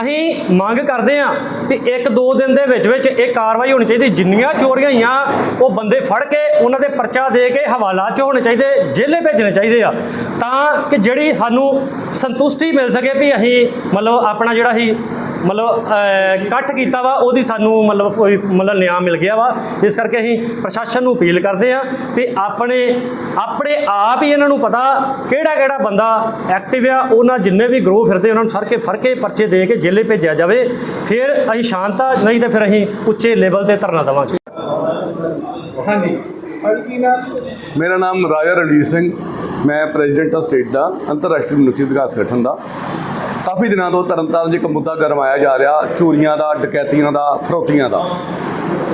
ਅਸੀਂ ਮੰਗ ਕਰਦੇ ਹਾਂ ਕਿ ਇੱਕ ਦੋ ਦਿਨ ਦੇ ਵਿੱਚ ਵਿੱਚ ਇਹ ਕਾਰਵਾਈ ਹੋਣੀ ਚਾਹੀਦੀ। ਜਿੰਨੀਆਂ ਚੋਰੀਆਂ ਹੋਈਆਂ, ਉਹ ਬੰਦੇ ਫੜ ਕੇ ਉਹਨਾਂ ਦੇ ਪਰਚਾ ਦੇ ਕੇ ਹਵਾਲਾ 'ਚ ਹੋਣੇ ਚਾਹੀਦੇ ਜੇਲੇ ਭੇਜਣੇ ਚਾਹੀਦੇ ਆ। ਤਾਂ ਕਿ ਜਿਹੜੀ ਸਾਨੂੰ ਸੰਤੁਸ਼ਟੀ ਮਿਲ ਸਕੇ ਵੀ ਅਸੀਂ ਮਤਲਬ ਆਪਣਾ ਜਿਹੜਾ ਹੀ ਮਤਲਬ ਇਕੱਠ ਕੀਤਾ ਵਾ ਉਹਦੀ ਸਾਨੂੰ ਮਤਲਬ ਕੋਈ ਮਤਲਬ ਨਿਆਂ ਮਿਲ ਗਿਆ ਵਾ। ਇਸ ਕਰਕੇ ਅਸੀਂ ਪ੍ਰਸ਼ਾਸਨ ਨੂੰ ਅਪੀਲ ਕਰਦੇ ਆ ਵੀ ਆਪਣੇ ਆਪਣੇ ਆਪ ਹੀ ਇਹਨਾਂ ਨੂੰ ਪਤਾ ਕਿਹੜਾ ਕਿਹੜਾ ਬੰਦਾ ਐਕਟਿਵ ਆ ਉਹਨਾਂ ਜਿੰਨੇ ਵੀ ਗਰੋਹ ਫਿਰਦੇ ਉਹਨਾਂ ਨੂੰ ਸਰ ਕੇ ਫੜ ਕੇ ਪਰਚੇ ਦੇ ਕੇ ਜੇਲੇ ਭੇਜਿਆ ਜਾਵੇ। ਫਿਰ ਅਸੀਂ ਸ਼ਾਂਤਾ ਨਹੀਂ ਤਾਂ ਫਿਰ ਅਸੀਂ ਉੱਚੇ ਲੈਵਲ ਤੇ ਧਰਨਾ ਦੇਵਾਂਗੇ। ਹਾਂਜੀ। ਮੇਰਾ ਨਾਮ ਰਾਜਾ ਰਣਜੀਤ ਸਿੰਘ। ਮੈਂ ਪ੍ਰੈਜ਼ੀਡੈਂਟ ਆ ਸਟੇਟ ਦਾ ਅੰਤਰਰਾਸ਼ਟਰੀ ਮਨੁੱਖੀ ਵਿਕਾਸ ਗਠਨ ਦਾ। ਕਾਫੀ ਦਿਨਾਂ ਤੋਂ ਤਰਨਤਾਰਨ 'ਚ ਇੱਕ ਮੁੱਦਾ ਗਰਮਾਇਆ ਜਾ ਰਿਹਾ, ਚੋਰੀਆਂ ਦਾ, ਡਕੈਤੀਆਂ ਦਾ, ਫਰੋਤੀਆਂ ਦਾ।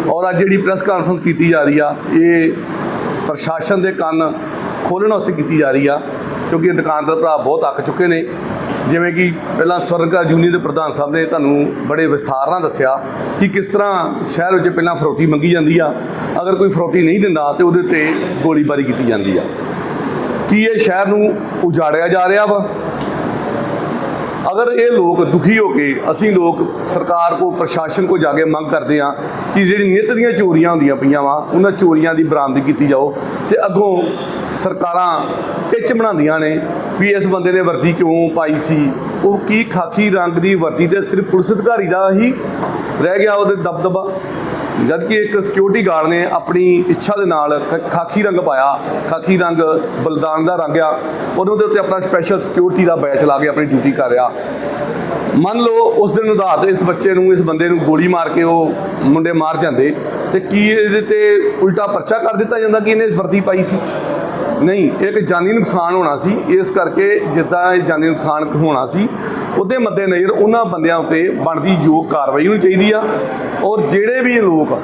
ਔਰ ਅੱਜ ਜਿਹੜੀ ਪ੍ਰੈਸ ਕਾਨਫਰੰਸ ਕੀਤੀ ਜਾ ਰਹੀ ਆ, ਇਹ ਪ੍ਰਸ਼ਾਸਨ ਦੇ ਕੰਨ ਖੋਲ੍ਹਣ ਵਾਸਤੇ ਕੀਤੀ ਜਾ ਰਹੀ ਆ, ਕਿਉਂਕਿ ਇਹ ਦੁਕਾਨਦਾਰ ਭਰਾ ਬਹੁਤ ਅੱਕ ਚੁੱਕੇ ਨੇ। ਜਿਵੇਂ ਕਿ ਪਹਿਲਾਂ ਸਵਰਨਕਾਰ ਯੂਨੀਅਨ ਦੇ ਪ੍ਰਧਾਨ ਸਾਹਿਬ ਨੇ ਤੁਹਾਨੂੰ ਬੜੇ ਵਿਸਥਾਰ ਨਾਲ ਦੱਸਿਆ ਕਿ ਕਿਸ ਤਰ੍ਹਾਂ ਸ਼ਹਿਰ ਵਿੱਚ ਪਹਿਲਾਂ ਫਰੋਤੀ ਮੰਗੀ ਜਾਂਦੀ ਆ, ਅਗਰ ਕੋਈ ਫਰੋਤੀ ਨਹੀਂ ਦਿੰਦਾ ਤੇ ਉਹਦੇ ਉੱਤੇ ਗੋਲੀਬਾਰੀ ਕੀਤੀ ਜਾਂਦੀ ਆ। ਕੀ ਇਹ ਸ਼ਹਿਰ ਨੂੰ ਉਜਾੜਿਆ ਜਾ ਰਿਹਾ ਵਾ? ਅਗਰ ਇਹ ਲੋਕ ਦੁਖੀ ਹੋ ਕੇ ਅਸੀਂ ਲੋਕ ਸਰਕਾਰ ਕੋ, ਪ੍ਰਸ਼ਾਸਨ ਕੋ ਜਾ ਕੇ ਮੰਗ ਕਰਦੇ ਆ ਕਿ ਜਿਹੜੀ ਨਿੱਤ ਦੀਆਂ ਚੋਰੀਆਂ ਹੁੰਦੀਆਂ ਪਈਆਂ ਵਾ, ਉਹਨਾਂ ਚੋਰੀਆਂ ਦੀ ਬਰਾਮਦੀ ਕੀਤੀ ਜਾਓ ਤੇ ਅੱਗੋਂ ਸਰਕਾਰਾਂ ਟਿੱਚ ਬਣਾਉਂਦੀਆਂ ਨੇ ਵੀ ਇਸ ਬੰਦੇ ਨੇ ਵਰਦੀ ਕਿਉਂ ਪਾਈ ਸੀ? ਉਹ ਕੀ ਖਾਕੀ ਰੰਗ ਦੀ ਵਰਦੀ ਤੇ ਸਿਰਫ ਪੁਲਿਸ ਅਧਿਕਾਰੀ ਦਾ ਹੀ ਰਹਿ ਗਿਆ ਉਹਦੇ ਦਬਦਬਾ। ਜਦਕਿ ਇੱਕ ਸਿਕਿਉਰਿਟੀ ਗਾਰਡ ਨੇ ਆਪਣੀ ਇੱਛਾ ਦੇ ਨਾਲ ਖ- ਖਾਕੀ ਰੰਗ ਪਾਇਆ, ਖਾਕੀ ਰੰਗ ਬਲਦਾਨ ਦਾ ਰੰਗ ਆ, ਉਹਦੇ ਉੱਤੇ ਆਪਣਾ ਸਪੈਸ਼ਲ ਸਿਕਿਉਰਿਟੀ ਦਾ ਬੈਚ ਲਾ ਕੇ ਆਪਣੀ ਡਿਊਟੀ ਕਰ ਰਿਹਾ। ਮੰਨ ਲਓ ਉਸ ਦਿਨ ਰਾਤ ਇਸ ਬੱਚੇ ਨੂੰ, ਇਸ ਬੰਦੇ ਨੂੰ ਗੋਲੀ ਮਾਰ ਕੇ ਉਹ ਮੁੰਡੇ ਮਾਰ ਜਾਂਦੇ, ਤੇ ਕੀ ਇਹਦੇ ਤੇ ਉਲਟਾ ਪਰਚਾ ਕਰ ਦਿੱਤਾ ਜਾਂਦਾ ਕਿ ਇਹਨੇ ਵਰਦੀ ਪਾਈ ਸੀ? ਨਹੀਂ ਇਹ ਇੱਕ ਜਾਨੀ ਨੁਕਸਾਨ ਹੋਣਾ ਸੀ। ਇਸ ਕਰਕੇ ਜਿੱਦਾਂ ਇਹ ਜਾਨੀ ਨੁਕਸਾਨ ਹੋਣਾ ਸੀ, ਉਹਦੇ ਮੱਦੇ ਨਜ਼ਰ ਉਹਨਾਂ ਬੰਦਿਆਂ ਉੱਤੇ ਬਣਦੀ ਯੋਗ ਕਾਰਵਾਈ ਹੋਣੀ ਚਾਹੀਦੀ ਆ। ਔਰ ਜਿਹੜੇ ਵੀ ਲੋਕ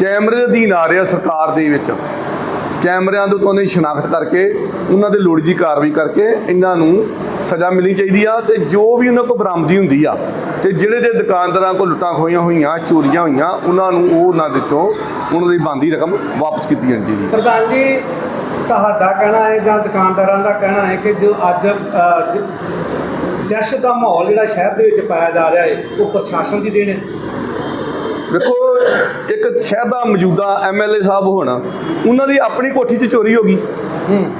ਕੈਮਰੇ ਅਧੀਨ ਆ ਰਹੇ ਆ ਸਰਕਾਰ ਦੇ ਵਿੱਚ, ਕੈਮਰਿਆਂ ਦੇ ਉੱਤੋਂ ਦੀ ਸ਼ਨਾਖਤ ਕਰਕੇ, ਉਹਨਾਂ ਦੇ ਲੋੜੀਂਦੀ ਕਾਰਵਾਈ ਕਰਕੇ ਇਹਨਾਂ ਨੂੰ ਸਜ਼ਾ ਮਿਲਣੀ ਚਾਹੀਦੀ ਆ ਤੇ ਜੋ ਵੀ ਉਹਨਾਂ ਕੋਲ ਬਰਾਮਦੀ ਹੁੰਦੀ ਆ ਤੇ ਜਿਹੜੇ ਦੇ ਦੁਕਾਨਦਾਰਾਂ ਕੋਲ ਲੁੱਟਾਂ ਖੋਈਆਂ ਹੋਈਆਂ, ਚੋਰੀਆਂ ਹੋਈਆਂ, ਉਹਨਾਂ ਨੂੰ ਉਹ ਉਹਨਾਂ ਦੇ ਚੋਂ ਉਹਨਾਂ ਦੀ ਬੰਦੀ ਰਕਮ ਵਾਪਸ ਕੀਤੀ ਜਾਣੀ ਚਾਹੀਦੀ ਹੈ ਪ੍ਰਧਾਨ ਜੀ ਤੁਹਾਡਾ ਕਹਿਣਾ ਹੈ ਜਾਂ ਦੁਕਾਨਦਾਰਾਂ ਦਾ ਕਹਿਣਾ ਹੈ ਕਿ ਜੋ ਅੱਜ ਦਹਿਸ਼ਤ ਦਾ ਮਾਹੌਲ ਜਿਹੜਾ ਸ਼ਹਿਰ ਦੇ ਵਿੱਚ ਪਾਇਆ ਜਾ ਰਿਹਾ ਹੈ ਉਹ ਪ੍ਰਸ਼ਾਸਨ ਦੀ ਦੇਣ ਹੈ? ਵੇਖੋ ਇੱਕ ਸ਼ਹਿਰ ਦਾ ਮੌਜੂਦਾ ਐਮਐਲਏ ਸਾਹਿਬ ਹੋਣਾ ਉਹਨਾਂ ਦੀ ਆਪਣੀ ਕੋਠੀ 'ਚ ਚੋਰੀ ਹੋ ਗਈ।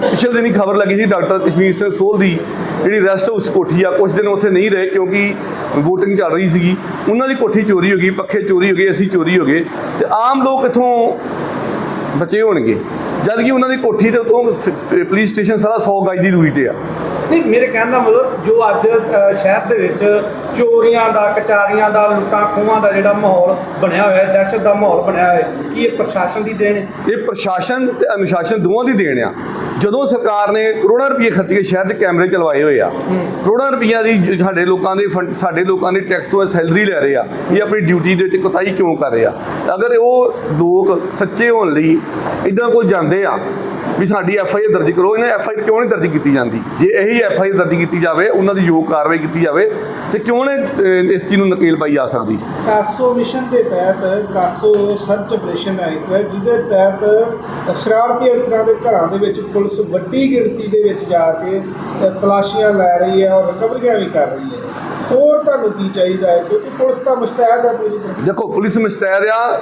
ਪਿਛਲੇ ਦਿਨੀ ਖਬਰ ਲੱਗੀ ਸੀ ਡਾਕਟਰ ਕਸ਼ਮੀਰ ਸਿੰਘ ਸੋਲ ਦੀ ਜਿਹੜੀ ਰੈਸਟ ਹਾਊਸ ਕੋਠੀ ਆ ਕੁਝ ਦਿਨ ਉੱਥੇ ਨਹੀਂ ਰਹੇ ਕਿਉਂਕਿ VOTING ਚੱਲ ਰਹੀ ਸੀਗੀ। ਉਹਨਾਂ ਦੀ ਕੋਠੀ ਚੋਰੀ ਹੋ ਗਈ ਪੱਖੇ ਚੋਰੀ ਹੋ ਗਏ ਅਸੀਂ ਚੋਰੀ ਹੋ ਗਏ ਤੇ ਆਮ ਲੋਕ ਇਥੋਂ ਬਚੇ ਹੋਣਗੇ। ਜਦ ਕਿ ਉਹਨਾਂ ਦੀ ਕੋਠੀ ਦੇ ਤੋਂ ਪੁਲਿਸ ਸਟੇਸ਼ਨ ਸਾਰਾ 100 ਗਜ ਦੀ ਦੂਰੀ ਤੇ ਆ। ਨਹੀਂ, ਮੇਰੇ ਕਹਿਣ ਦਾ ਮਤਲਬ ਜੋ ਅੱਜ ਸ਼ਹਿਰ ਦੇ ਵਿੱਚ ਚੋਰੀਆਂ ਦਾ ਕਚਾਰੀਆਂ ਦਾ ਲੁੱਟਾਂ ਖੋਹਾਂ ਦਾ ਜਿਹੜਾ ਮਾਹੌਲ ਬਣਿਆ ਹੋਇਆ ਹੈ ਦਹਿਸ਼ਤ ਦਾ ਮਾਹੌਲ ਬਣਿਆ ਹੋਇਆ ਹੈ। ਕੀ ਇਹ ਪ੍ਰਸ਼ਾਸਨ ਦੀ ਦੇਣ ਹੈ? ਇਹ ਪ੍ਰਸ਼ਾਸਨ ਤੇ ਅਨੁਸ਼ਾਸਨ ਦੋਵਾਂ ਦੀ ਦੇਣ ਆ। ਜਦੋਂ ਸਰਕਾਰ ਨੇ ਕਰੋੜਾਂ ਰੁਪਏ ਖਰਚ ਕੇ ਸ਼ਹਿਰ 'ਚ ਕੈਮਰੇ ਚਲਵਾਏ ਹੋਏ ਆ ਕਰੋੜਾਂ ਰੁਪਈਆ ਦੀ ਸਾਡੇ ਲੋਕਾਂ ਦੇ ਸਾਡੇ ਲੋਕਾਂ ਦੇ ਟੈਕਸ ਤੋਂ ਸੈਲਰੀ ਲੈ ਰਹੇ ਆ ਇਹ ਆਪਣੀ ਡਿਊਟੀ ਦੇ ਵਿੱਚ ਕੋਤਾਹੀ ਕਿਉਂ ਕਰ ਰਹੇ ਆ? ਅਗਰ ਉਹ ਲੋਕ ਸੱਚੇ ਹੋਣ ਲਈ ਇਦਾਂ ਕੋਲ ਜਾਂਦੇ ਆ ਵੀ ਸਾਡੀ ਐਫ ਆਈ ਦਰਜ ਕਰੋ ਇਹਨਾਂ ਐਫ ਆਈ ਕਿਉਂ ਨਹੀਂ ਦਰਜ ਕੀਤੀ ਜਾਂਦੀ? ਜੇ ਇਹੀ ਐਫ ਆਈ ਦਰਜ ਕੀਤੀ ਜਾਵੇ ਉਹਨਾਂ ਦੀ ਯੋਗ ਕਾਰਵਾਈ ਕੀਤੀ ਜਾਵੇ ਤੇ ਕਿਉਂ ਨੇ ਅਹ, ਇਸ ਚੀਜ਼ ਨੂੰ ਨਕੇਲ ਪਾਈ ਜਾ ਸਕਦੀ। ਕਾਸੋ ਮਿਸ਼ਨ ਦੇ ਤਹਿਤ ਕਾਸੋ ਸਰਚ ਆਪਰੇਸ਼ਨ ਹੈ ਇੱਕ ਜਿਹਦੇ ਤਹਿਤ ਸ਼ਰਾਰਤੀ ਅਨਸਰਾਂ ਦੇ ਘਰਾਂ ਦੇ ਵਿੱਚ ਪੁਲਿਸ ਵੱਡੀ ਗਿਣਤੀ ਦੇ ਵਿੱਚ ਜਾ ਕੇ ਅ, ਤਲਾਸ਼ੀਆਂ ਲੈ ਰਹੀ ਹੈ ਔਰ ਰਿਕਵਰੀਆਂ ਵੀ ਕਰ ਰਹੀ ਹੈ। ਹੋਰ ਤੁਹਾਨੂੰ ਕੀ ਚਾਹੀਦਾ ਹੈ? ਕਿਉਂਕਿ ਪੁਲਿਸ ਤਾਂ ਮੁਸ਼ਤੈਦ ਹੈ ਪੂਰੀ ਤਰ੍ਹਾਂ। ਦੇਖੋ ਪੁਲਿਸ ਮਸਟੈਰ ਆ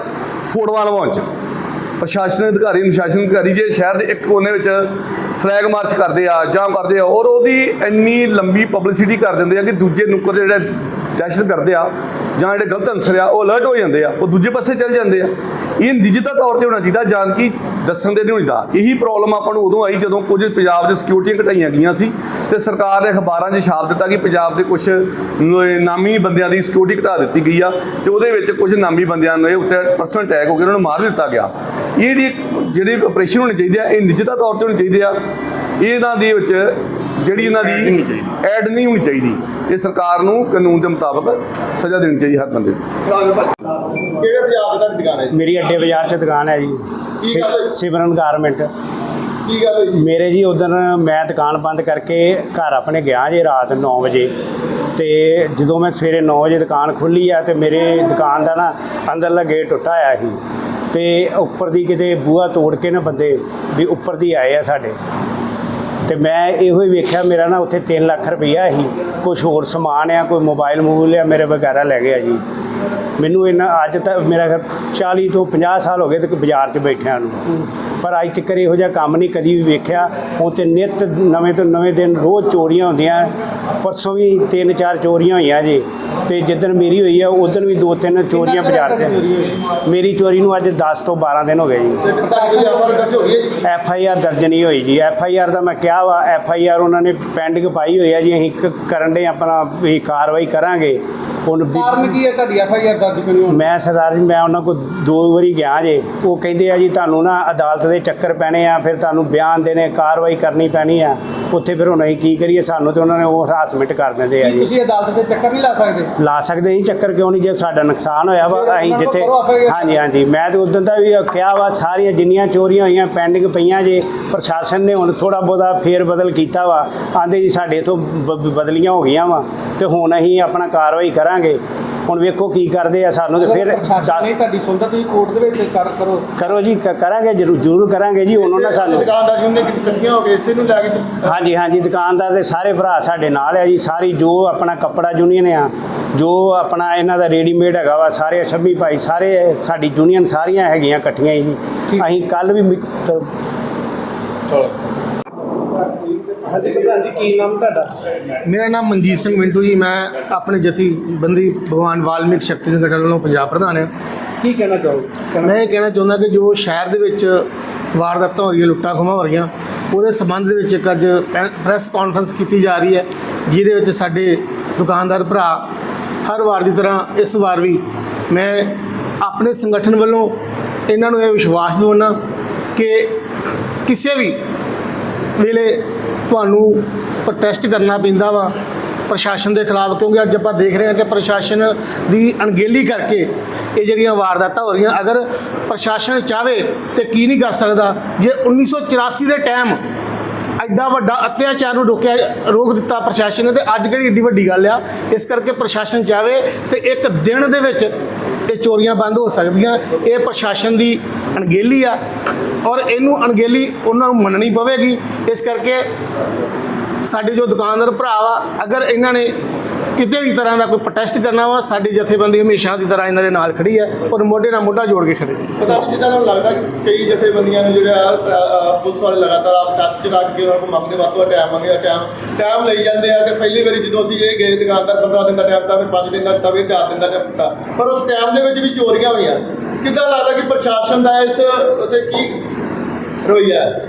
ਫੋੜਵਾਂ ਲਵਾਉਣ ਚ। ਪ੍ਰਸ਼ਾਸਨ ਅਧਿਕਾਰੀ ਅਨੁਸ਼ਾਸਨ ਅਧਿਕਾਰੀ ਜੇ ਸ਼ਹਿਰ ਦੇ ਇੱਕ ਕੋਨੇ ਵਿੱਚ ਫਲੈਗ ਮਾਰਚ ਕਰਦੇ ਆ, ਜਾਂ ਕਰਦੇ ਆ, ਔਰ ਉਹਦੀ ਇੰਨੀ ਲੰਬੀ ਪਬਲਿਸਿਟੀ ਕਰ ਦਿੰਦੇ ਆ ਕਿ ਦੂਜੇ ਨੁੱਕਰ ਦੇ ਜਿਹੜੇ ਦਹਿਸ਼ਤ ਕਰਦੇ ਆ, ਜਾਂ ਜਿਹੜੇ ਗਲਤ ਅਨਸਰ ਆ, ਉਹ ਅਲਰਟ ਹੋ ਜਾਂਦੇ ਆ, ਉਹ ਦੂਜੇ ਪਾਸੇ ਚੱਲ ਜਾਂਦੇ ਆ। ਇਹ ਨਿੱਜਤਾ ਤੌਰ ਤੇ ਹੋਣਾ ਚਾਹੀਦਾ, ਜਾਣ ਕਿ ਦੱਸਣ ਦੇ ਨਹੀਂ ਹੁੰਦਾ। ਇਹੀ ਪ੍ਰੋਬਲਮ ਆਪਾਂ ਨੂੰ ਉਦੋਂ ਆਈ ਜਦੋਂ ਕੁਝ ਪੰਜਾਬ ਦੇ ਸਿਕਿਉਰਿਟੀਆਂ ਘਟਾਈਆਂ ਗਈਆਂ ਸੀ ਤੇ ਸਰਕਾਰ ਨੇ ਅਖਬਾਰਾਂ 'ਚ ਛਾਪ ਦਿੱਤਾ ਕਿ ਪੰਜਾਬ ਦੇ ਕੁਝ ਨਾਮੀ ਬੰਦਿਆਂ ਦੀ ਸਿਕਿਉਰਿਟੀ ਘਟਾ ਦਿੱਤੀ ਗਈ ਆ ਤੇ ਉਹਦੇ ਵਿੱਚ ਕੁਝ ਨਾਮੀ ਬੰਦਿਆਂ ਦੇ ਉੱਤੇ ਪਰਸਨਲ ਅਟੈਕ ਹੋ ਕੇ ਉਹਨਾਂ ਨੂੰ ਮਾਰ ਦਿੱਤਾ ਗਿਆ। ਇਹ ਜਿਹੜੀ ਜਿਹੜੀ ਆਪਰੇਸ਼ਨ ਹੋਣੀ ਚਾਹੀਦੀ ਆ, ਇਹ ਨਿੱਜਤਾ ਤੌਰ ਤੇ ਹੋਣੇ ਚਾਹੀਦੇ ਆ। ਇਹਨਾਂ ਦੇ ਵਿੱਚ ਜਿਹੜੀ ਇਹਨਾਂ ਦੀ ਐਡ ਨਹੀਂ ਹੋਣੀ ਚਾਹੀਦੀ। ਇਹ ਸਰਕਾਰ ਨੂੰ ਕਾਨੂੰਨ ਦੇ ਮੁਤਾਬਕ ਸਜ਼ਾ ਦੇਣੀ ਚਾਹੀਦੀ ਹਰ ਬੰਦੇ ਨੂੰ। ਕਿਹੜੇ ਪੰਜਾਬ ਦੇ ਦੁਕਾਨ ਹੈ? ਮੇਰੀ ਅੱਡੇ ਬਾਜ਼ਾਰ 'ਚ ਦੁਕਾਨ ਹੈ ਜੀ। ਸਿਮਰਨ ਗਾਰਮੈਂਟ। ਕੀ ਗੱਲ ਹੋਈ ਸੀ? ਮੇਰੇ ਜੀ ਉਦੋਂ ਮੈਂ ਦੁਕਾਨ ਬੰਦ ਕਰਕੇ ਘਰ ਆਪਣੇ ਗਿਆ ਜੀ ਰਾਤ 9 ਵਜੇ। ਤੇ ਜਦੋਂ ਮੈਂ ਸਵੇਰੇ 9 ਵਜੇ ਦੁਕਾਨ ਖੁੱਲੀ ਆ ਤੇ ਮੇਰੇ ਦੁਕਾਨ ਦਾ ਨਾ ਅੰਦਰਲਾ ਗੇਟ ਟੁੱਟਾ ਆਇਆ ਸੀ। ਤੇ ਉੱਪਰ ਦੀ ਕਿਤੇ ਬੂਹਾ ਤੋੜ ਕੇ ਨਾ ਬੰਦੇ ਵੀ ਉੱਪਰ ਦੀ ਆਏ ਆ ਸਾਡੇ। ਤੇ ਮੈਂ ਇਹੋ ਹੀ ਵੇਖਿਆ, ਮੇਰਾ ਨਾ ਉੱਥੇ 3 ਲੱਖ ਰੁਪਈਆ ਸੀ। ਕੁਝ ਹੋਰ ਸਮਾਨ ਆ, ਕੋਈ ਮੋਬਾਈਲ ਮੋਬਾਈਲ ਆ, ਮੇਰੇ ਵਗੈਰਾ ਲੈ ਗਿਆ ਜੀ। ਮੈਨੂੰ ਇਹਨਾਂ ਅੱਜ ਤੱਕ ਮੇਰਾ ਖਿਆਲ 40 ਤੋਂ 50 ਸਾਲ ਹੋ ਗਏ ਤੇ ਬਾਜ਼ਾਰ 'ਚ ਬੈਠਿਆਂ ਨੂੰ। ਪਰ ਅੱਜ ਤੱਕ ਇਹੋ ਜਿਹਾ ਕੰਮ ਨਹੀਂ ਕਦੀ ਵੀ ਵੇਖਿਆ। ਉਹ ਤੇ ਨਿਤ ਨਵੇਂ ਤੋਂ ਨਵੇਂ ਦਿਨ ਰੋਜ਼ ਚੋਰੀਆਂ ਹੁੰਦੀਆਂ। ਪਰਸੋਂ ਵੀ ਤਿੰਨ ਚਾਰ ਚੋਰੀਆਂ ਹੋਈਆਂ ਜੀ। ਤੇ ਜਿੱਦਣ ਮੇਰੀ ਹੋਈ ਆ ਉਦੋਂ ਵੀ ਦੋ ਤਿੰਨ ਚੋਰੀਆਂ ਬਾਜ਼ਾਰ 'ਚ ਮੇਰੀ ਚੋਰੀ ਨੂੰ ਅੱਜ 10 ਤੋਂ 12 ਦਿਨ ਹੋ ਗਏ ਜੀ। ਹੋ ਹੈ ਐਫ ਆਈ ਆਰ ਦਰਜ ਨਹੀਂ ਹੋਈ ਜੀ। ਐਫ ਆਈ ਆਰ ਦਾ ਮੈਂ ਕਿਹਾ ਵਾ ਐਫ ਆਈ ਆਰ ਉਹਨਾਂ ਨੇ ਪੈਂਡਿੰਗ ਪਾਈ ਹੋਈ ਆ ਜੀ। ਅਸੀਂ ਕਰਨ ਦੇ ਆਪਣਾ ਵੀ ਕਾਰਵਾਈ ਕਰਾਂਗੇ। ਹੁਣ ਵੀ- ਕਾਰਨ ਕੀ ਹੈ ਤੁਹਾਡੀ? ਐਫ ਆਈ ਆਰ ਦਰਜ ਕਿਉਂ ਨਹੀਂ ਹੋਣੀ। ਮੈਂ ਸਰਦਾਰ ਜੀ ਮੈਂ ਉਹਨਾਂ ਕੋਲ ਦੋ ਵਾਰੀ ਗਿਆ ਜੇ। ਉਹ ਕਹਿੰਦੇ ਆ ਜੀ ਤੁਹਾਨੂੰ ਨਾ ਅਦਾਲਤ ਦੇ ਚੱਕਰ ਪੈਣੇ ਆ ਫਿਰ ਤੁਹਾਨੂੰ ਬਿਆਨ ਦੇਣੇ ਕਾਰਵਾਈ ਕਰਨੀ ਪੈਣੀ ਆ। ਉੱਥੇ ਫਿਰ ਹੁਣ ਅਸੀਂ ਕੀ ਕਰੀਏ? ਸਾਨੂੰ ਤੇ ਉਹਨਾਂ ਨੇ ਉਹ ਹਰਾਸਮੈਂਟ ਕਰ ਦਿੰਦੇ ਆ ਕੀ ਜੀ। ਤੁਸੀਂ ਅਦਾਲਤ ਦੇ ਚੱਕਰ ਨਹੀਂ ਲਾ ਸਕਦੇ? ਲਾ ਸਕਦੇ ਜੀ ਚੱਕਰ ਕਿਉਂ ਨਹੀਂ? ਜੇ ਸਾਡਾ ਨੁਕਸਾਨ ਹੋਇਆ ਵਾ ਫਿਰ ਅਸੀਂ ਉਹਨਾਂ ਨੂੰ ਜਿੱਥੇ ਕਰੋ ਹਾਂਜੀ ਹਾਂਜੀ। ਮੈਂ ਤੇ ਉਦੋਂ ਦਾ ਵੀ ਕਿਹਾ ਵਾ ਸਾਰੀਆਂ ਜਿੰਨੀਆਂ ਚੋਰੀਆਂ ਹੋਈਆਂ ਪੈਂਡਿੰਗ ਪਈਆਂ ਜੇ ਪ੍ਰਸ਼ਾਸਨ ਨੇ ਹੁਣ ਥੋੜਾ ਬਹੁਤਾ ਫੇਰ ਬਦਲ ਕੀਤਾ ਵਾ। ਆਂਦੇ ਜੀ ਸਾਡੇ ਤੋਂ ਬਦਲੀਆਂ ਹੋ ਗਈਆਂ ਵਾ। ਤੇ ਹੁਣ ਅਸੀਂ ਆਪਣਾ ਕਾਰਵਾਈ ਕਰਾਂਗੇ। ਹੁਣ ਵੇਖੋ ਕੀ ਕਰਦੇ ਆ ਸਾਨੂੰ ਤੇ ਫਿਰ ਦੱਸ ਤੁਹਾਡੀ ਸੁਣਦਾ ਤੁਸੀਂ ਕੋਰਟ ਦੇ ਵਿੱਚ ਕਰ ਕਰੋ। ਕਰੋ ਜੀ ਕ- ਕਰਾਂਗੇ ਜ਼ਰੂਰ ਜ਼ਰੂਰ ਕਰਾਂਗੇ ਜੀ ਉਹਨਾਂ ਨਾਲ ਸਾਨੂੰ ਦੁਕਾਨਦਾਰ ਜੀ ਨੇ ਇਕੱਠੀਆਂ ਹੋ ਕੇ ਇਸੇ ਨੂੰ ਲੈ ਕੇ ਚ- ਹਾਂਜੀ ਹਾਂਜੀ ਦੁਕਾਨਦਾਰ ਦੇ ਸਾਰੇ ਭਰਾ ਸਾਡੇ ਨਾਲ ਆ ਜੀ ਸਾਰੀ ਜੋ ਆਪਣਾ ਕੱਪੜਾ ਯੂਨੀਅਨ ਆ ਜੋ ਆਪਣਾ ਇਹਨਾਂ ਦਾ ਰੈਡੀਮੇਡ ਹੈਗਾ ਵਾ ਸਾਰੇ ਛੱਬੀ ਭਾਈ ਸਾਰੇ ਸਾਡੀ ਯੂਨੀਅਨ ਸਾਰੀਆਂ ਹੈਗੀਆਂ ਇਕੱਠੀਆਂ ਹੀ ਜੀ। ਅਸੀਂ ਕੱਲ ਵੀ ਮੀ- ਤ- ਹਾਂਜੀ ਪ੍ਰਧਾਨ ਜੀ ਕੀ ਨਾਮ ਤੁਹਾਡਾ? ਮੇਰਾ ਨਾਮ ਮਨਜੀਤ ਸਿੰਘ ਮਿੰਟੂ ਜੀ ਮੈਂ ਆਪਣੇ ਜਥੇਬੰਦੀ ਭਗਵਾਨ ਵਾਲਮੀਕ ਸ਼ਕਤੀ ਸੰਗਠਨ ਵੱਲੋਂ ਪੰਜਾਬ ਪ੍ਰਧਾਨ ਹਾਂ। ਕੀ ਕਹਿਣਾ ਚਾਹੋਗੇ ਮੈਂ ਇਹ ਕਹਿਣਾ ਚਾਹੁੰਦਾ ਕਿ ਜੋ ਸ਼ਹਿਰ ਦੇ ਵਿੱਚ ਵਾਰਦਾਤਾਂ ਹੋ ਰਹੀਆਂ ਲੁੱਟਾਂ ਖੋਹਾਂ ਹੋ ਰਹੀਆਂ ਉਹਦੇ ਸੰਬੰਧ ਦੇ ਵਿੱਚ ਇੱਕ ਅੱਜ ਪ੍ਰੈ- ਪ੍ਰੈਸ ਕਾਨਫਰੰਸ ਕੀਤੀ ਜਾ ਰਹੀ ਹੈ ਜਿਹਦੇ ਵਿੱਚ ਸਾਡੇ ਦੁਕਾਨਦਾਰ ਭਰਾ ਹਰ ਵਾਰ ਦੀ ਤਰ੍ਹਾਂ ਇਸ ਵਾਰ ਵੀ ਮੈਂ ਆਪਣੇ ਸੰਗਠਨ ਵੱਲੋਂ ਇਹਨਾਂ ਨੂੰ ਇਹ ਵਿਸ਼ਵਾਸ ਦਿਵਾਉਣਾ ਕਿ ਕਿਸੇ ਵੀ ਵੇਲੇ ਤੁਹਾਨੂੰ ਪ੍ਰੋਟੈਸਟ ਕਰਨਾ ਪੈਂਦਾ ਵਾ। ਪ੍ਰਸ਼ਾਸਨ ਦੇ ਖਿਲਾਫ, ਕਿਉਂਕਿ ਅੱਜ ਆਪਾਂ ਦੇਖ ਰਹੇ ਹਾਂ ਕਿ ਪ੍ਰਸ਼ਾਸਨ ਦੀ ਅਣਗਹਿਲੀ ਕਰਕੇ ਇਹ ਜਿਹੜੀਆਂ ਵਾਰਦਾਤਾਂ ਹੋ ਰਹੀਆਂ, ਅਗਰ ਪ੍ਰਸ਼ਾਸਨ ਚਾਵੇ ਤੇ ਕੀ ਨਹੀਂ ਕਰ ਸਕਦਾ, ਜੇ 1984 ਦੇ ਟਾਈਮ ਐਡਾ ਵੱਡਾ ਅਤਿਆਚਾਰ ਨੂੰ ਰੋਕਿਆ, ਰੋਕ ਦਿੱਤਾ ਪ੍ਰਸ਼ਾਸਨ ਨੇ, ਤੇ ਅੱਜ ਕਿਹੜੀ ਏਡੀ ਵੱਡੀ ਗੱਲ ਆ। ਇਸ ਕਰਕੇ ਪ੍ਰਸ਼ਾਸਨ ਚਾਵੇ ਤੇ ਇੱਕ ਦਿਨ ਦੇ ਵਿੱਚ ਇਹ ਚੋਰੀਆਂ ਬੰਦ ਹੋ ਸਕਦੀਆਂ, ਇਹ ਪ੍ਰਸ਼ਾਸਨ ਦੀ ਅਣਗਹਿਲੀ ਆ ਔਰ ਇਹਨੂੰ ਅਣਗਹਿਲੀ ਉਹਨਾਂ ਨੂੰ ਮੰਨਣੀ ਪਵੇਗੀ। ਇਸ ਕਰਕੇ ਸਾਡੇ ਜੋ ਦੁਕਾਨਦਾਰ ਭਰਾ ਵਾ, ਅਗਰ ਇਹਨਾਂ ਨੇ ਕਿਤੇ ਵੀ ਤਰ੍ਹਾਂ ਦਾ ਕੋਈ ਪ੍ਰੋਟੈਸਟ ਕਰਨਾ ਵਾ ਸਾਡੀ ਜਥੇਬੰਦੀ ਹਮੇਸ਼ਾ ਦੀ ਤਰ੍ਹਾਂ ਇਹਨਾਂ ਦੇ ਨਾਲ ਖੜੀ ਹੈ ਔਰ ਮੋਢੇ ਨਾਲ ਮੋਢਾ ਜੋੜ ਕੇ ਖੜੇ ਨੇ। ਪਤਾ ਨਹੀਂ ਜਿੱਦਾਂ ਤੁਹਾਨੂੰ ਲੱਗਦਾ ਕਿ ਕਈ ਜਥੇਬੰਦੀਆਂ ਨੂੰ ਜਿਹੜਾ ਪੁਲਿਸ ਵਾਲੇ ਲਗਾਤਾਰ ਆਪ ਟੱਚ ਚ ਰੱਖ ਕੇ ਉਹਨਾਂ ਕੋਲ ਮੰਗਦੇ, ਵੱਧ ਤੋਂ ਟਾਈਮ ਮੰਗਿਆ ਟਾਈਮ ਟਾਈਮ ਲਈ ਜਾਂਦੇ ਆ ਕਿ ਪਹਿਲੀ ਵਾਰੀ ਜਦੋਂ ਅਸੀਂ ਇਹ ਗਏ ਦੁਕਾਨਦਾਰ 15 ਦਿਨ ਦਾ ਟਾਈਮ ਤਾਂ ਫਿਰ 5 ਦਿਨ ਦਾ ਟਾਵੇ 4 ਦਿਨ ਦਾ ਟਾਈਮ ਦਿੱਤਾ ਪਰ ਉਸ ਟਾਈਮ ਦੇ ਵਿੱਚ ਵੀ ਚੋਰੀਆਂ ਹੋਈਆਂ। ਕਿੱਦਾਂ ਲੱਗਦਾ ਕਿ ਪ੍ਰਸ਼ਾਸਨ ਦਾ ਇਸ ਉਤੇ ਕੀ ਰਵੱਈਆ ਹੈ?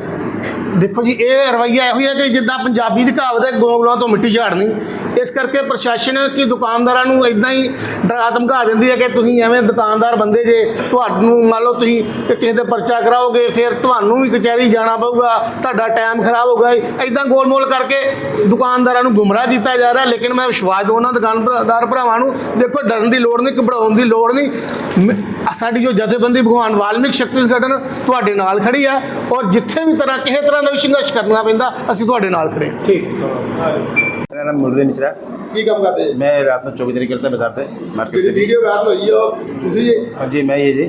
ਦੇਖੋ ਜੀ, ਇਹ ਰਵੱਈਆ ਇਹੋ ਹੀ ਹੈ ਕਿ ਜਿੱਦਾਂ ਪੰਜਾਬੀ ਦੀ ਕਹਾਵਤ ਹੈ ਗੋਗਲਾਂ ਤੋਂ ਮਿੱਟੀ ਝਾੜਨੀ। ਇਸ ਕਰਕੇ ਪ੍ਰਸ਼ਾਸਨ ਕੀ ਦੁਕਾਨਦਾਰਾਂ ਨੂੰ ਇਦਾਂ ਹੀ ਡਰਾ ਧਮਕਾ ਦਿੰਦੀ ਹੈ ਕਿ ਤੁਸੀਂ ਐਵੇਂ ਦੁਕਾਨਦਾਰ ਬੰਦੇ ਜੇ ਤੁਹਾਨੂੰ ਮੰਨ ਲਓ ਤੁਸੀਂ ਕਿਸੇ ਦੇ ਪਰਚਾ ਕਰਾਓਗੇ, ਫਿਰ ਤੁਹਾਨੂੰ ਵੀ ਕਚਹਿਰੀ ਜਾਣਾ ਪਊਗਾ, ਤੁਹਾਡਾ ਟਾਈਮ ਖਰਾਬ ਹੋਗਾ ਇਦਾਂ ਗੋਲਮੋਲ ਕਰਕੇ ਦੁਕਾਨਦਾਰਾਂ ਨੂੰ ਗੁੰਮਰਾਹ ਕੀਤਾ ਜਾ ਰਿਹਾ, ਲੇਕਿਨ ਮੈਂ ਵਿਸ਼ਵਾਸ ਦਵਾਉਣਾ ਦੁਕਾਨਦਾਰ ਭਰਾਵਾਂ ਨੂੰ, ਦੇਖੋ ਡਰਨ ਦੀ ਲੋੜ ਨਹੀਂ, ਘਬਰਾਉਣ ਦੀ ਲੋੜ ਨਹੀਂ। ਮ- ਸਾਡੀ ਜੋ ਜਥੇਬੰਦੀ ਭਗਵਾਨ ਵਾਲਮੀਕ ਸ਼ਕਤੀ ਸੰਗਠਨ ਤੁਹਾਡੇ ਨਾਲ ਖੜੀ ਆ, ਔਰ ਜਿੱਥੇ ਵੀ ਤਰ੍ਹਾਂ ਕਿਸੇ ਤਰ੍ਹਾਂ ਦਾ ਵੀ ਸੰਘਰਸ਼ ਕਰਨਾ ਪੈਂਦਾ ਅਸੀਂ ਤੁਹਾਡੇ ਨਾਲ ਖੜੇ ਹਾਂ ਠੀਕ मेरा नाम मुरली मिश्रा ਕੀ ਕੰਮ ਕਰਦੇ ਜੀ मैं रात में चौकीदारी करता बाजार से मार्केट ਜਿਹੜੀ के बीच ਵੀਡੀਓ ਵਾਇਰਲ ਹੋਈ ਆ ਉਹ ਤੁਸੀਂ हाँ जी मैं ये जी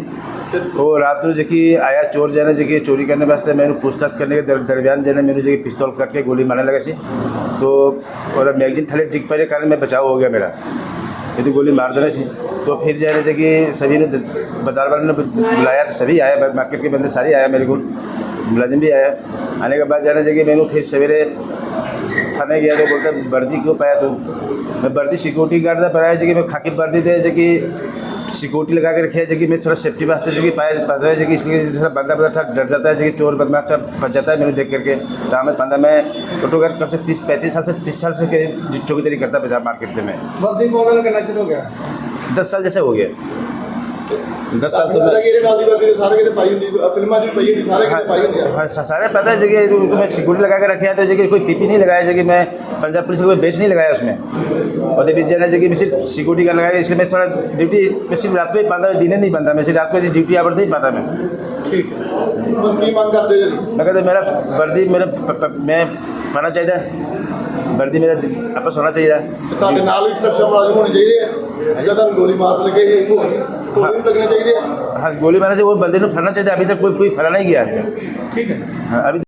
वो रात में जी आया चोर जाने जी चोरी करने वास्ते मैंने पूछताछ करने के दर, दरमियान जाने मैंने जी पिस्तौल करके गोली मारने लगा सी तो और मैगजीन थले डिग पाने के कारण मैं बचाव हो गया मेरा ये तो गोली मार देना सी तो फिर जाने जी कि सभी ने दस- बाजार वालों ने बुलाया तो सभी आया मार्केट के बंदे सारे आया मेरे को मुलाजिम भी आया। आने के बाद जाना चाहिए मैंने फिर सवेरे थाने गया तो बोलता वर्दी क्यों पाया तो? मैं वर्दी सिक्योरिटी गार्ड था पाया जी मैं खाकि वर्दी दे जी कि सिक्योरिटी लगा के रखे जी जबकि मैं थोड़ा सेफ्टी वास्ते जी कि पाया पता है कि इसलिए थोड़ा बंदा बंदा था डर जाता है जी चोर बदमाश थोड़ा बच जाता है मैंने देख करके। तो हमें बंदा मैं ऑटो गार्ड कब से तीस पैंतीस साल से तीस साल से चौकीदारी करता बाज़ार मार्केट में। दस साल जैसे हो गया। दस साल तो ਪਤਾ मैं ਕਿ ਇਹਦੇ ਨਾਲ ਦੀ ਵਰਦੀ ਸਾਰੇ ਕਿਤੇ ਪਾਈ ਹੁੰਦੀ ਅ, ਫਿਲਮਾਂ 'ਚ ਵੀ ਪਈ ਹੁੰਦੀ ਸਾਰੇ ਕਿਤੇ ਪਾਈ ਹੁੰਦੀ ਆ हाँ सा- सारे पता है जगह तो तो मैं सिक्योरिटी लगा के रखे हैं तो जगह कोई पीपी नहीं लगाया जगह मैं पंजाब पुलिस का कोई बेच नहीं लगाया उसमें और बीच जाना जगह मैं सिर्फ सिक्योरिटी का लगाया इसलिए मैं थोड़ा ड्यूटी मैं सिर्फ रात को ही पाता दिन नहीं पाता मैं सिर्फ रात को ड्यूटी आवर नहीं पाता मैं ਠੀਕ ਹੁਣ ਕੀ ਮੰਗ ਕਰਦੇ ਜੀ मैं कहता मेरा वर्दी मेरा प- प- मैं पाना चाहिए वर्दी मेरा वापस होना चाहिए ਤੇ ਤੁਹਾਡੇ ਨਾਲ ਵੀ ਸੁਰੱਖਿਆ ਮੁਲਾਜ਼ਮ ਹੋਣੇ ਚਾਹੀਦੇ ਆ ਜਾਂ ਤੁਹਾਨੂੰ ਗੋਲੀ ਮਾਰ ਲੱਗੇ ਇਹ ਗੋਲੀ गोली लगना चाहिए हाँ गोली मारने से वो बंदे को फरना चाहिए अभी तक कोई कोई फरा नहीं गया अभी तक ठीक है हाँ अभी